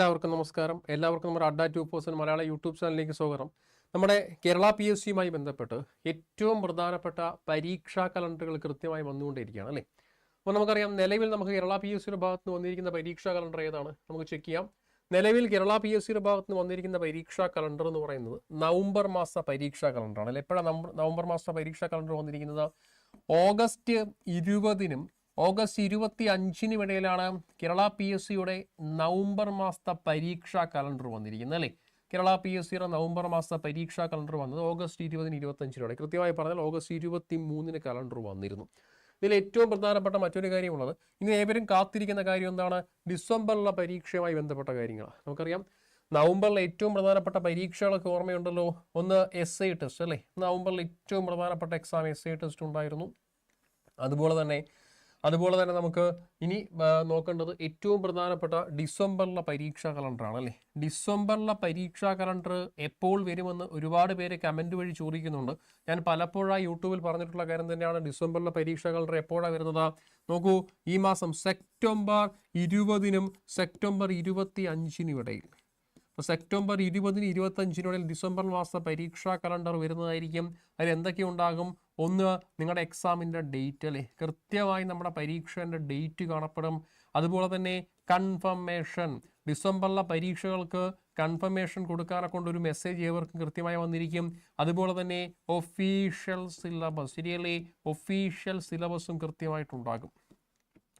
എല്ലാവർക്കും നമസ്കാരം. എല്ലാവർക്കും നമ്മുടെ അഡ്ഡ ടു പേഴ്സൺ മലയാള യൂട്യൂബ് ചാനലിലേക്ക് സ്വാഗതം. നമ്മുടെ കേരള പി എസ് സിയുമായി ബന്ധപ്പെട്ട് ഏറ്റവും പ്രധാനപ്പെട്ട പരീക്ഷാ കലണ്ടറുകൾ കൃത്യമായി വന്നുകൊണ്ടിരിക്കുകയാണ് അല്ലേ? അപ്പോൾ നമുക്കറിയാം നിലവിൽ നമുക്ക് കേരള പി എസ് സിയുടെ ഭാഗത്ത് നിന്ന് വന്നിരിക്കുന്ന പരീക്ഷാ കലണ്ടർ ഏതാണ്? നമുക്ക് ചെക്ക് ചെയ്യാം. നിലവിൽ കേരള പി എസ് സിയുടെ ഭാഗത്ത് നിന്ന് വന്നിരിക്കുന്ന പരീക്ഷാ കലണ്ടർ എന്ന് പറയുന്നത് നവംബർ മാസ പരീക്ഷാ കലണ്ടറാണ് അല്ലെ? എപ്പോഴാണ് നവംബർ മാസ പരീക്ഷാ കലണ്ടർ വന്നിരിക്കുന്നത്? ഓഗസ്റ്റ് ഇരുപതിനും ഓഗസ്റ്റ് ഇരുപത്തി അഞ്ചിന് ഇടയിലാണ് കേരള പി എസ് സിയുടെ നവംബർ മാസത്തെ പരീക്ഷാ കലണ്ടർ വന്നിരിക്കുന്നത് അല്ലേ? കേരള പി എസ് സിയുടെ നവംബർ മാസത്തെ പരീക്ഷാ കലണ്ടർ വന്നത് ഓഗസ്റ്റ് ഇരുപതിന് ഇരുപത്തഞ്ചിനോടെ കൃത്യമായി പറഞ്ഞാൽ ഓഗസ്റ്റ് ഇരുപത്തി മൂന്നിന് കലണ്ടർ വന്നിരുന്നു. ഇതിൽ ഏറ്റവും പ്രധാനപ്പെട്ട മറ്റൊരു കാര്യമുള്ളത് ഇനി ഏവരും കാത്തിരിക്കുന്ന കാര്യം എന്താണ്? ഡിസംബറിലെ പരീക്ഷയുമായി ബന്ധപ്പെട്ട കാര്യങ്ങളാണ്. നമുക്കറിയാം നവംബറിലെ ഏറ്റവും പ്രധാനപ്പെട്ട പരീക്ഷകളൊക്കെ ഓർമ്മയുണ്ടല്ലോ? ഒന്ന് എസ് ഐ ടെസ്റ്റ് അല്ലേ? നവംബറിൽ ഏറ്റവും പ്രധാനപ്പെട്ട എക്സാം എസ് ഐ ടെസ്റ്റ് ഉണ്ടായിരുന്നു. അതുപോലെ തന്നെ അതുപോലെ തന്നെ നമുക്ക് ഇനി നോക്കേണ്ടത് ഏറ്റവും പ്രധാനപ്പെട്ട ഡിസംബറിലെ പരീക്ഷാ കലണ്ടറാണ് അല്ലേ? ഡിസംബറിലെ പരീക്ഷാ കലണ്ടർ എപ്പോൾ വരുമെന്ന് ഒരുപാട് പേര് കമന്റ് വഴി ചോദിക്കുന്നുണ്ട്. ഞാൻ പലപ്പോഴായി യൂട്യൂബിൽ പറഞ്ഞിട്ടുള്ള കാര്യം തന്നെയാണ്. ഡിസംബറിലെ പരീക്ഷാ കലണ്ടർ എപ്പോഴാണ് വരുന്നത്? നോക്കൂ ഈ മാസം സെപ്റ്റംബർ ഇരുപതിനും സെപ്റ്റംബർ ഇരുപത്തി അഞ്ചിനും ഇടയിൽ. അപ്പോൾ സെപ്റ്റംബർ ഇരുപതിന് ഇരുപത്തഞ്ചിനുള്ളിൽ ഡിസംബർ മാസ പരീക്ഷാ കലണ്ടർ വരുന്നതായിരിക്കും. അതിൽ എന്തൊക്കെ ഉണ്ടാകും? ഒന്ന് നിങ്ങളുടെ എക്സാമിന്റെ ഡേറ്റ് അല്ലേ? കൃത്യമായി നമ്മുടെ പരീക്ഷേന്റെ ഡേറ്റ് കാണപ്പെടും. അതുപോലെ തന്നെ കൺഫർമേഷൻ. ഡിസംബറിലെ പരീക്ഷകൾക്ക് കൺഫർമേഷൻ കൊടുക്കാനെ കൊണ്ട് ഒരു മെസ്സേജ് ഏവർക്കും കൃത്യമായി വന്നിരിക്കും. അതുപോലെ തന്നെ ഒഫീഷ്യൽ സിലബസ്. ശരിയല്ലേ? ഒഫീഷ്യൽ സിലബസും കൃത്യമായിട്ടുണ്ടാകും.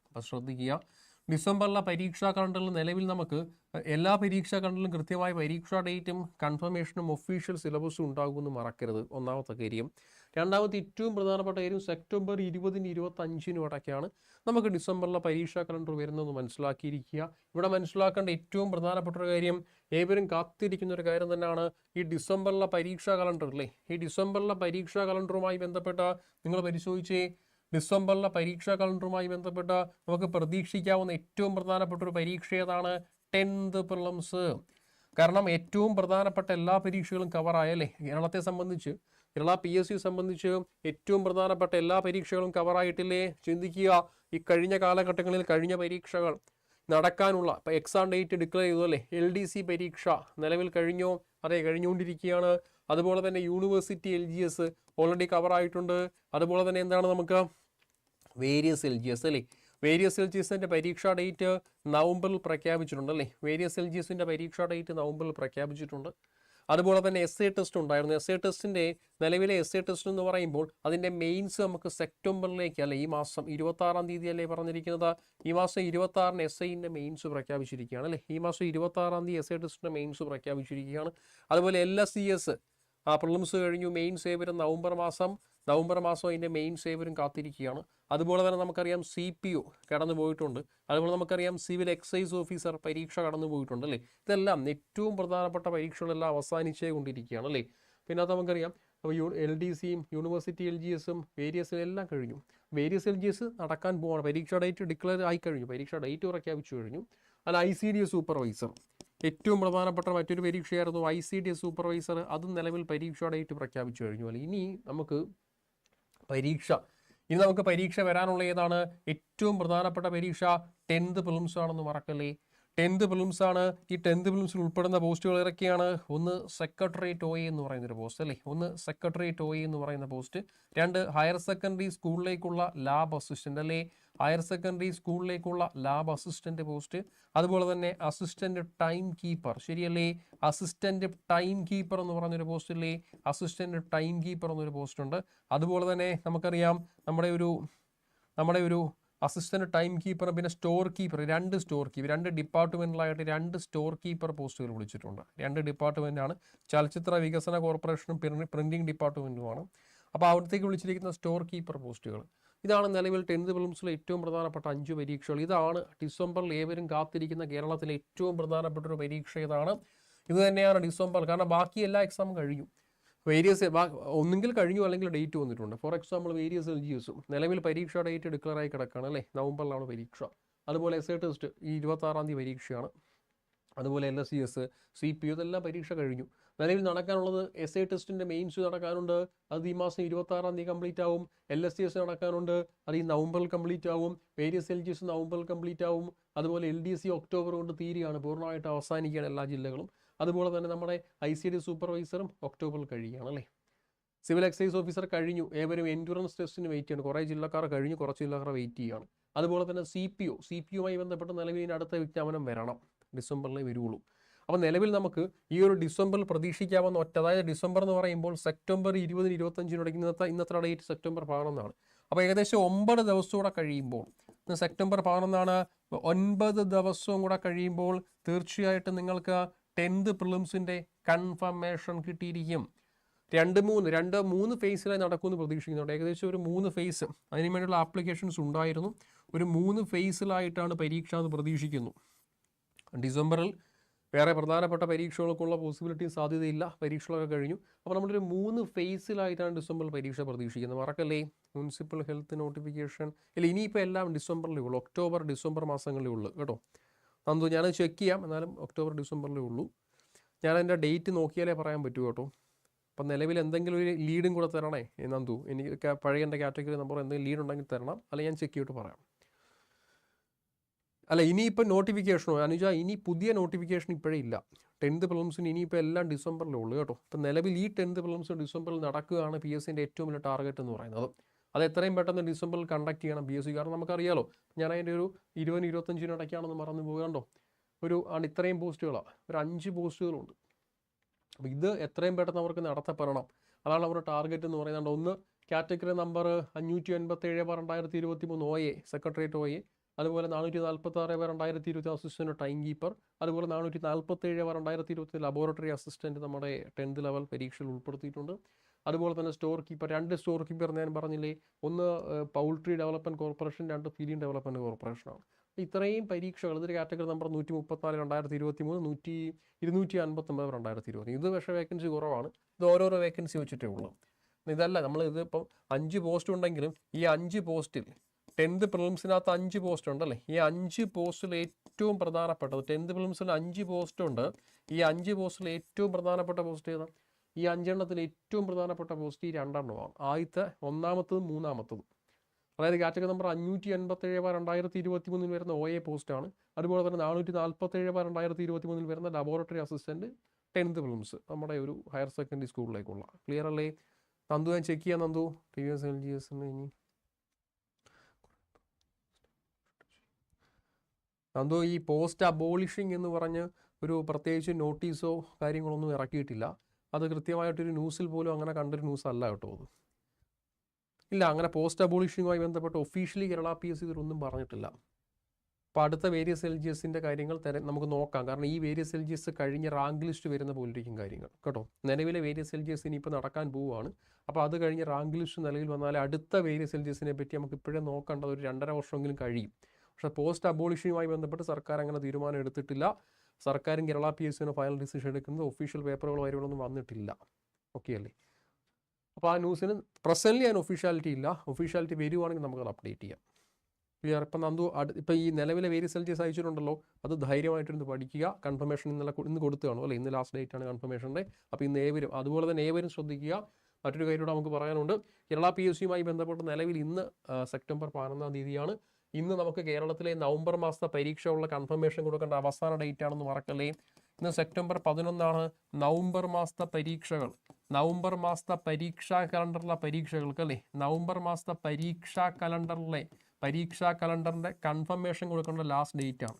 അപ്പോൾ ശ്രദ്ധിക്കുക. ഡിസംബറിലെ പരീക്ഷാ കലണ്ടറിൽ നിലവിൽ നമുക്ക് എല്ലാ പരീക്ഷാ കലണ്ടറിലും കൃത്യമായ പരീക്ഷാ ഡേറ്റും കൺഫർമേഷനും ഒഫീഷ്യൽ സിലബസും ഉണ്ടാകുമെന്ന് മറക്കരുത്. ഒന്നാമത്തെ കാര്യം. രണ്ടാമത്തെ ഏറ്റവും പ്രധാനപ്പെട്ട കാര്യം സെപ്റ്റംബർ ഇരുപതിന് ഇരുപത്തഞ്ചിനും ഇടയ്ക്കാണ് നമുക്ക് ഡിസംബറിലെ പരീക്ഷാ കലണ്ടർ വരുന്നതെന്ന് മനസ്സിലാക്കിയിരിക്കുക. ഇവിടെ മനസ്സിലാക്കേണ്ട ഏറ്റവും പ്രധാനപ്പെട്ട ഒരു കാര്യം ഏവരും കാത്തിരിക്കുന്ന ഒരു കാര്യം തന്നെയാണ് ഈ ഡിസംബറിലെ പരീക്ഷാ കലണ്ടർ അല്ലേ? ഈ ഡിസംബറിലെ പരീക്ഷാ കലണ്ടറുമായി ബന്ധപ്പെട്ട നിങ്ങൾ പരിശോധിച്ചേ ഡിസംബറിലെ പരീക്ഷാ കലണ്ടറുമായി ബന്ധപ്പെട്ട നമുക്ക് പ്രതീക്ഷിക്കാവുന്ന ഏറ്റവും പ്രധാനപ്പെട്ട ഒരു പരീക്ഷ ഏതാണ്? Tenth prelims. കാരണം ഏറ്റവും പ്രധാനപ്പെട്ട എല്ലാ പരീക്ഷകളും കവറായല്ലേ കേരളത്തെ സംബന്ധിച്ച് കേരള പി എസ് സി സംബന്ധിച്ച് ഏറ്റവും പ്രധാനപ്പെട്ട എല്ലാ പരീക്ഷകളും കവറായിട്ടില്ലേ ചിന്തിക്കുക. ഈ കഴിഞ്ഞ കാലഘട്ടങ്ങളിൽ കഴിഞ്ഞ പരീക്ഷകൾ നടക്കാനുള്ള എക്സാം ഡേറ്റ് ഡിക്ലെയർ ചെയ്തു അല്ലേ? എൽ ഡി സി പരീക്ഷ നിലവിൽ കഴിഞ്ഞോ? അതെ കഴിഞ്ഞുകൊണ്ടിരിക്കുകയാണ്. അതുപോലെ തന്നെ university L G S already കവറായിട്ടുണ്ട് അതുപോലെ തന്നെ എന്താണ് നമുക്ക്? വേരിയസ് എൽ ജി എസ് അല്ലേ? വേരിയസ് എൽ ജി എസിന്റെ പരീക്ഷാ ഡേറ്റ് നവംബറിൽ പ്രഖ്യാപിച്ചിട്ടുണ്ട് അല്ലേ? വേരിയസ് എൽ ജി എസിന്റെ പരീക്ഷാ ഡേറ്റ് നവംബറിൽ പ്രഖ്യാപിച്ചിട്ടുണ്ട്. അതുപോലെ തന്നെ എസ് എ ടെസ്റ്റ് ഉണ്ടായിരുന്നു. എസ് എ ടെസ്റ്റിന്റെ നിലവിലെ എസ് എ ടെസ്റ്റ് എന്ന് പറയുമ്പോൾ അതിന്റെ മെയിൻസ് നമുക്ക് സെപ്റ്റംബറിലേക്ക് അല്ലേ ഈ മാസം ഇരുപത്താറാം തീയതി അല്ലേ പറഞ്ഞിരിക്കുന്നത്? ഈ മാസം ഇരുപത്താറിന് എസ് ഐന്റെ മെയിൻസ് പ്രഖ്യാപിച്ചിരിക്കുകയാണ് അല്ലേ? ഈ മാസം ഇരുപത്താറാം തീയതി എസ് എ ടെസ്റ്റിന്റെ മെയിൻസ് പ്രഖ്യാപിച്ചിരിക്കുകയാണ്. അതുപോലെ എൽ എസ് സി എസ് ആ പ്രിലിംസ് കഴിഞ്ഞു. മെയിൻ സേവരും നവംബർ മാസം. നവംബർ മാസം അതിന്റെ മെയിൻ സേവരും കാത്തിരിക്കുകയാണ്. അതുപോലെ തന്നെ നമുക്കറിയാം സി പി ഒ കടന്നു പോയിട്ടുണ്ട്. അതുപോലെ നമുക്കറിയാം സിവിൽ എക്സൈസ് ഓഫീസർ പരീക്ഷ കടന്നു പോയിട്ടുണ്ട് അല്ലേ? ഇതെല്ലാം ഏറ്റവും പ്രധാനപ്പെട്ട പരീക്ഷകളെല്ലാം അവസാനിച്ചേ കൊണ്ടിരിക്കുകയാണ് അല്ലേ? പിന്നെ അത് നമുക്കറിയാം യു എൽ ഡി സിയും യൂണിവേഴ്സിറ്റി എൽ ജി എസും വേരിയസ് എല്ലാം കഴിഞ്ഞു. വേരിയസ് എൽ ജി എസ് നടക്കാൻ പോവാണ്. പരീക്ഷാ ഡേറ്റ് ഡിക്ലെയർ ആയി കഴിഞ്ഞു. പരീക്ഷാ ഡേറ്റ് പ്രഖ്യാപിച്ചു കഴിഞ്ഞു. അല്ല I C D S supervisor. ഏറ്റവും പ്രധാനപ്പെട്ട മറ്റൊരു പരീക്ഷയായിരുന്നു I C D S supervisor അതും നിലവിൽ പരീക്ഷ ഡേറ്റ് പ്രഖ്യാപിച്ചു കഴിഞ്ഞു. അല്ലേ? ഇനി നമുക്ക് പരീക്ഷ. ഇനി നമുക്ക് പരീക്ഷ വരാനുള്ള ഏതാണ്? ഏറ്റവും പ്രധാനപ്പെട്ട പരീക്ഷ ടെൻത്ത് ഫിലിംസ് ആണെന്ന് മറക്കല്ലേ? ടെൻത്ത് ഫിലിംസ് ആണ്. ഈ ടെൻത്ത് ഫിലിംസിൽ ഉൾപ്പെടുന്ന പോസ്റ്റുകൾ ഇറക്കിയാണ് ഒന്ന് സെക്രട്ടറിയേറ്റ് ഒ എന്ന് പറയുന്ന ഒരു പോസ്റ്റ് അല്ലേ? ഒന്ന് സെക്രട്ടറിയേറ്റ് ഒ എന്ന് പറയുന്ന പോസ്റ്റ് രണ്ട് ഹയർ സെക്കൻഡറി സ്കൂളിലേക്കുള്ള ലാബ് അസിസ്റ്റന്റ് അല്ലേ? ഹയർ സെക്കൻഡറി സ്കൂളിലേക്കുള്ള ലാബ് അസിസ്റ്റന്റ് പോസ്റ്റ് അതുപോലെ തന്നെ അസിസ്റ്റന്റ് ടൈം കീപ്പർ. ശരിയല്ലേ? അസിസ്റ്റന്റ് ടൈം കീപ്പർ എന്ന് പറഞ്ഞൊരു പോസ്റ്റ് അസിസ്റ്റന്റ് ടൈം കീപ്പർ എന്നൊരു പോസ്റ്റ് ഉണ്ട് അതുപോലെ തന്നെ നമുക്കറിയാം നമ്മുടെ ഒരു നമ്മുടെ ഒരു അസിസ്റ്റന്റ് ടൈം കീപ്പർ പിന്നെ സ്റ്റോർ കീപ്പർ രണ്ട് സ്റ്റോർ കീപ്പർ രണ്ട് ഡിപ്പാർട്ട്മെന്റിലായിട്ട് രണ്ട് സ്റ്റോർ കീപ്പർ പോസ്റ്റുകൾ വിളിച്ചിട്ടുണ്ട്. രണ്ട് ഡിപ്പാർട്ട്മെന്റാണ് ചലച്ചിത്ര വികസന കോർപ്പറേഷനും പ്രിന്റിംഗ് ഡിപ്പാർട്ട്മെന്റുമാണ് അപ്പോൾ അവിടത്തേക്ക് വിളിച്ചിരിക്കുന്ന സ്റ്റോർ കീപ്പർ പോസ്റ്റുകൾ. ഇതാണ് നിലവിൽ ടെൻത്ത് പ്രിലിംസിലെ ഏറ്റവും പ്രധാനപ്പെട്ട അഞ്ച് പരീക്ഷകൾ. ഇതാണ് ഡിസംബറിൽ ഏവരും കാത്തിരിക്കുന്ന കേരളത്തിലെ ഏറ്റവും പ്രധാനപ്പെട്ട ഒരു പരീക്ഷ ഇതാണ് ഇത് തന്നെയാണ് ഡിസംബർ. കാരണം ബാക്കി എല്ലാ എക്സാമും കഴിഞ്ഞു വേരിയസ് ഒന്നുകിൽ കഴിഞ്ഞു അല്ലെങ്കിൽ ഡേറ്റ് വന്നിട്ടുണ്ട്. For example various L G എസും നിലവിൽ പരീക്ഷ ഡേറ്റ് ഡിക്ലെയർ ആയി കിടക്കുകയാണ് അല്ലേ? നവംബറിലാണ് പരീക്ഷ. അതുപോലെ എസ് എ ടെസ്റ്റ് ഈ ഇരുപത്താറാം തീയതി പരീക്ഷയാണ്. അതുപോലെ L S C S C P ഇതെല്ലാം പരീക്ഷ കഴിഞ്ഞു. നിലവിൽ നടക്കാനുള്ളത് എസ് ഐ ടെസ്റ്റിന്റെ മെയിൻസ് നടക്കാനുണ്ട്. അത് ഈ മാസം ഇരുപത്തി ആറാം തീയതി കംപ്ലീറ്റ് ആവും. എൽ എസ് സി എസ് നടക്കാനുണ്ട്. അത് ഈ നവംബറിൽ കംപ്ലീറ്റ് ആവും. വേരിയസ് എൽ ജി എസ് നവംബറിൽ കംപ്ലീറ്റ് ആവും. അതുപോലെ എൽ ഡി സി ഒക്ടോബർ കൊണ്ട് തീരുകയാണ്. പൂർണമായിട്ട് അവസാനിക്കുകയാണ് എല്ലാ ജില്ലകളും. അതുപോലെ തന്നെ നമ്മുടെ ഐ സി ഡി സൂപ്പർവൈസറും ഒക്ടോബറിൽ കഴിയുകയാണ് അല്ലേ? സിവിൽ എക്സൈസ് ഓഫീസർ കഴിഞ്ഞു. ഏവരും എൻഡുറൻസ് ടെസ്റ്റിന് വെയിറ്റ് ചെയ്യണം. കുറേ ജില്ലക്കാർ കഴിഞ്ഞു. കുറച്ച് ജില്ലക്കാർ വെയിറ്റ് ചെയ്യുകയാണ്. അതുപോലെ തന്നെ C P O C P യുമായി ബന്ധപ്പെട്ട് നിലവിൽ അടുത്ത വിജ്ഞാപനം വരണം. ഡിസംബറിലേ വരുള്ളൂ അപ്പോൾ നിലവിൽ നമുക്ക് ഈ ഒരു ഡിസംബറിൽ പ്രതീക്ഷിക്കാവുന്ന ഒറ്റ അതായത് ഡിസംബർ എന്ന് പറയുമ്പോൾ സെപ്റ്റംബർ ഇരുപതിന് ഇരുപത്തഞ്ചിനോടേക്ക് ഇന്നത്തെ ഇന്നത്തെ ഡേറ്റ് സെപ്റ്റംബർ പതിനൊന്നാണ്. അപ്പോൾ ഏകദേശം ഒമ്പത് ദിവസം കൂടെ കഴിയുമ്പോൾ സെപ്റ്റംബർ പതിനൊന്നാണ് ഒൻപത് ദിവസവും കൂടെ കഴിയുമ്പോൾ തീർച്ചയായിട്ടും നിങ്ങൾക്ക് ടെൻത്ത് പ്രിലിംസിന്റെ കൺഫർമേഷൻ കിട്ടിയിരിക്കും. രണ്ട് മൂന്ന് രണ്ട് മൂന്ന് ഫേസിലായി നടക്കുമെന്ന് പ്രതീക്ഷിക്കുന്നുണ്ട്. ഏകദേശം ഒരു മൂന്ന് ഫേസ് അതിന് വേണ്ടിയുള്ള ആപ്ലിക്കേഷൻസ് ഉണ്ടായിരുന്നു. ഒരു മൂന്ന് ഫേസിലായിട്ടാണ് പരീക്ഷ എന്ന് പ്രതീക്ഷിക്കുന്നു. ഡിസംബറിൽ വേറെ പ്രധാനപ്പെട്ട പരീക്ഷകൾക്കുള്ള പോസിബിലിറ്റിയും സാധ്യതയില്ല. പരീക്ഷകളൊക്കെ കഴിഞ്ഞു. അപ്പോൾ നമ്മളൊരു മൂന്ന് ഫേസിലായിട്ടാണ് ഡിസംബറിൽ പരീക്ഷ പ്രതീക്ഷിക്കുന്നത്. മറക്കല്ലേ? മുനിസിപ്പൽ ഹെൽത്ത് നോട്ടിഫിക്കേഷൻ ഇല്ല ഇനിയിപ്പോൾ എല്ലാം ഡിസംബറിലേ ഉള്ളൂ. ഒക്ടോബർ ഡിസംബർ മാസങ്ങളിലേ ഉള്ളൂ കേട്ടോ. നന്ദു ഞാൻ ചെക്ക് ചെയ്യാം. എന്നാലും ഒക്ടോബർ ഡിസംബറിലേ ഉള്ളൂ. ഞാനതിന്റെ ഡേറ്റ് നോക്കിയാലേ പറയാൻ പറ്റൂ കേട്ടോ. അപ്പം നിലവിൽ എന്തെങ്കിലും ഒരു ലീഡും കൂടെ തരണേ നന്ദു. എനിക്ക് പഴയ എന്റെ കാറ്റഗറി നമ്പർ എന്തെങ്കിലും ലീഡ് ഉണ്ടെങ്കിൽ തരണം. അല്ലെങ്കിൽ ഞാൻ ചെക്ക് ചെയ്തിട്ട് പറയാം. അല്ല ഇനിയിപ്പോൾ നോട്ടിഫിക്കേഷനോ അനുജ ഇനി പുതിയ നോട്ടിഫിക്കേഷൻ ഇപ്പോഴേ ഇല്ല. ടെൻത്ത് പ്രിലിംസിന് ഇനിയിപ്പോൾ എല്ലാം ഡിസംബറിലേ ഉള്ളൂ കേട്ടോ. ഇപ്പം നിലവിൽ ഈ ടെൻത്ത് പ്രിലിംസ് ഡിസംബറിൽ നടക്കുകയാണ് പി എസ് സിന്റെ ഏറ്റവും വലിയ ടാർഗറ്റ് എന്ന് പറയുന്നത്. അത് എത്രയും പെട്ടെന്ന് ഡിസംബറിൽ കണ്ടക്ട് ചെയ്യണം പി എസ് സി കാരണം നമുക്കറിയാലോ ഞാൻ അതിന്റെ ഒരു ഇരുപതിന് ഇരുപത്തഞ്ചിന് ഇടയ്ക്കാണെന്ന് മറന്നു പോകണ്ടോ ഒരു ആണ് ഇത്രയും പോസ്റ്റുകളാണ് ഒരു അഞ്ച് പോസ്റ്റുകളുണ്ട് അപ്പോൾ ഇത് എത്രയും പെട്ടെന്ന് അവർക്ക് നടത്തപ്പെടണം. അതാണ് അവരുടെ ടാർഗറ്റ് എന്ന് പറയുന്നത്. ഒന്ന് കാറ്റഗറി നമ്പർ അഞ്ഞൂറ്റി എൺപത്തി ഏഴ് രണ്ടായിരത്തി ഇരുപത്തി മൂന്ന് O A secretariat O A അതുപോലെ നാനൂറ്റി നാൽപ്പത്തി ആറ് പേർ രണ്ടായിരത്തി ഇരുപത്തി അസിസ്റ്റന്റ് ടൈം കീപ്പർ. അതുപോലെ നാനൂറ്റി നാൽപ്പത്തി ഏഴ് പേർ രണ്ടായിരത്തി ഇരുപത്തി ലബോറട്ടറി അസിസ്റ്റന്റ് നമ്മുടെ ടെൻത്ത് ലെവൽ പരീക്ഷയിൽ ഉൾപ്പെടുത്തിയിട്ടുണ്ട്. അതുപോലെ തന്നെ സ്റ്റോർ കീപ്പർ രണ്ട് സ്റ്റോർ കീപ്പർ ഞാൻ പറഞ്ഞില്ലേ? ഒന്ന് പൗൾട്രി ഡെവലപ്മെന്റ് കോർപ്പറേഷൻ രണ്ട് ഫിലിം ഡെവലപ്മെന്റ് കോർപ്പറേഷനാണ് ഇത്രയും പരീക്ഷകൾ ഇതൊരു കാറ്റഗറി നമ്പർ നൂറ്റി മുപ്പത്തിനാല് രണ്ടായിരത്തി ഇരുപത്തി മൂന്ന് നൂറ്റി ഇരുന്നൂറ്റി അൻപത്തൊമ്പത് രണ്ടായിരത്തി ഇരുപത്തി ഇത് പക്ഷേ വേക്കൻസി കുറവാണ്. ഇത് ഓരോരോ വേക്കൻസി വെച്ചിട്ടേ ഉള്ളൂ. ഇതല്ല നമ്മൾ ഇതിപ്പം അഞ്ച് പോസ്റ്റ് ഉണ്ടെങ്കിലും ഈ അഞ്ച് പോസ്റ്റിൽ ടെൻത്ത് പ്രിലിംസിനകത്ത് അഞ്ച് പോസ്റ്റ് ഉണ്ട് അല്ലേ ഈ അഞ്ച് പോസ്റ്റിൽ ഏറ്റവും പ്രധാനപ്പെട്ടത് ടെൻത്ത് പ്രിലിംസിൽ അഞ്ച് പോസ്റ്റ് ഉണ്ട് ഈ അഞ്ച് പോസ്റ്റിൽ ഏറ്റവും പ്രധാനപ്പെട്ട പോസ്റ്റ് ഏതാണ് ഈ അഞ്ചെണ്ണത്തിൽ ഏറ്റവും പ്രധാനപ്പെട്ട പോസ്റ്റ് ഈ രണ്ടെണ്ണമാണ്. ആദ്യത്തെ ഒന്നാമത്തതും മൂന്നാമത്തതും. അതായത് കാറ്റഗറി നമ്പർ അഞ്ഞൂറ്റി എൺപത്തേഴ് ബാർ രണ്ടായിരത്തി ഇരുപത്തി മൂന്നിൽ വരുന്ന ഒ എ പോസ്റ്റാണ്. അതുപോലെ തന്നെ നാനൂറ്റി നാൽപ്പത്തേഴ് ബാർ രണ്ടായിരത്തി ഇരുപത്തി മൂന്നിൽ വരുന്ന ലബോറട്ടറി അസിസ്റ്റന്റ് ടെൻത്ത് പ്രിലിംസ് നമ്മുടെ ഒരു ഹയർ സെക്കൻഡറി സ്കൂളിലേക്കുള്ള. ക്ലിയർ അല്ലേ? നന്ദു ഞാൻ ചെക്ക് ചെയ്യാം Nandu. T V S L G S ഇനി. നന്ദു ഈ പോസ്റ്റ് അബോളിഷിംഗ് എന്ന് പറഞ്ഞ് ഒരു പ്രത്യേകിച്ച് നോട്ടീസോ കാര്യങ്ങളൊന്നും ഇറക്കിയിട്ടില്ല. അത് കൃത്യമായിട്ടൊരു ന്യൂസിൽ പോലും അങ്ങനെ കണ്ടൊരു ന്യൂസ് അല്ല കേട്ടോ അത്. ഇല്ല അങ്ങനെ പോസ്റ്റ് അബോളിഷിങ്ങുമായി ബന്ധപ്പെട്ട് officially Kerala P S C ഇതിലൊന്നും പറഞ്ഞിട്ടില്ല. അപ്പോൾ അടുത്ത വേരിയസ് എൽ ജി എസിന്റെ കാര്യങ്ങൾ തെര നമുക്ക് നോക്കാം. കാരണം ഈ വേരിയസ് എൽ ജി എസ് കഴിഞ്ഞ റാങ്ക് ലിസ്റ്റ് വരുന്ന പോലിരിക്കും കാര്യങ്ങൾ. കേട്ടോ? നിലവിലെ വേരിയസ് എൽ ജി എസ് ഇനിയിപ്പോൾ നടക്കാൻ പോവുകയാണ്. അപ്പോൾ അത് കഴിഞ്ഞ് റാങ്ക് ലിസ്റ്റ് നിലവിൽ വന്നാൽ അടുത്ത വേരിയസ് എൽ ജി എസിനെ പറ്റി നമുക്ക് ഇപ്പോഴേ നോക്കേണ്ടത് ഒരു രണ്ടര വർഷമെങ്കിലും കഴിയും. പക്ഷേ പോസ്റ്റ് അബോളിഷനുമായി ബന്ധപ്പെട്ട് സർക്കാർ അങ്ങനെ തീരുമാനം എടുത്തിട്ടില്ല. സർക്കാരും കേരള പി എസ് സിന് ഫൈനൽ ഡിസിഷൻ എടുക്കുന്നത് ഒഫീഷ്യൽ പേപ്പറുകളോ കാര്യങ്ങളൊന്നും വന്നിട്ടില്ല. ഓക്കെ അല്ലേ? അപ്പോൾ ആ ന്യൂസിന് പ്രസന്റ്ലി അതിന് ഒഫീഷ്യാലിറ്റി ഇല്ല. ഒഫീഷ്യാലിറ്റി വരുവാണെങ്കിൽ നമുക്കത് അപ്ഡേറ്റ് ചെയ്യാം. ക്ലിയർ ഇപ്പം നന്ദു ഇപ്പം ഈ നിലവിലെ വേരിയസ് എൽ ജി എസ് അയച്ചിട്ടുണ്ടല്ലോ. അത് ധൈര്യമായിട്ടിരുന്ന് പഠിക്കുക. കൺഫർമേഷൻ ഇന്നലെ ഇന്ന് കൊടുത്തു കാണും അല്ലേ? ഇന്ന് ലാസ്റ്റ് ഡേറ്റ് ആണ് കൺഫർമേഷന്റെ അപ്പോൾ ഇന്ന് ഏവരും അതുപോലെ തന്നെ ഏവരും ശ്രദ്ധിക്കുക. മറ്റൊരു കാര്യം കൂടെ നമുക്ക് പറയാനുണ്ട്. കേരള പി എസ് സിയുമായി ബന്ധപ്പെട്ട് നിലവിൽ ഇന്ന് സെപ്റ്റംബർ പതിനൊന്നാം തീയതിയാണ് ഇന്ന് നമുക്ക് കേരളത്തിലെ നവംബർ മാസത്തെ പരീക്ഷ ഉള്ള കൺഫർമേഷൻ കൊടുക്കേണ്ട അവസാന ഡേറ്റ് ആണെന്ന് മറക്കല്ലേ. ഇന്ന് സെപ്റ്റംബർ പതിനൊന്നാണ് നവംബർ മാസത്തെ പരീക്ഷകൾ. നവംബർ മാസത്തെ പരീക്ഷാ കലണ്ടറിലെ പരീക്ഷകൾക്ക് അല്ലേ? നവംബർ മാസത്തെ പരീക്ഷാ കലണ്ടറിലെ പരീക്ഷാ കലണ്ടറിന്റെ കൺഫർമേഷൻ കൊടുക്കേണ്ട ലാസ്റ്റ് ഡേറ്റ് ആണ്.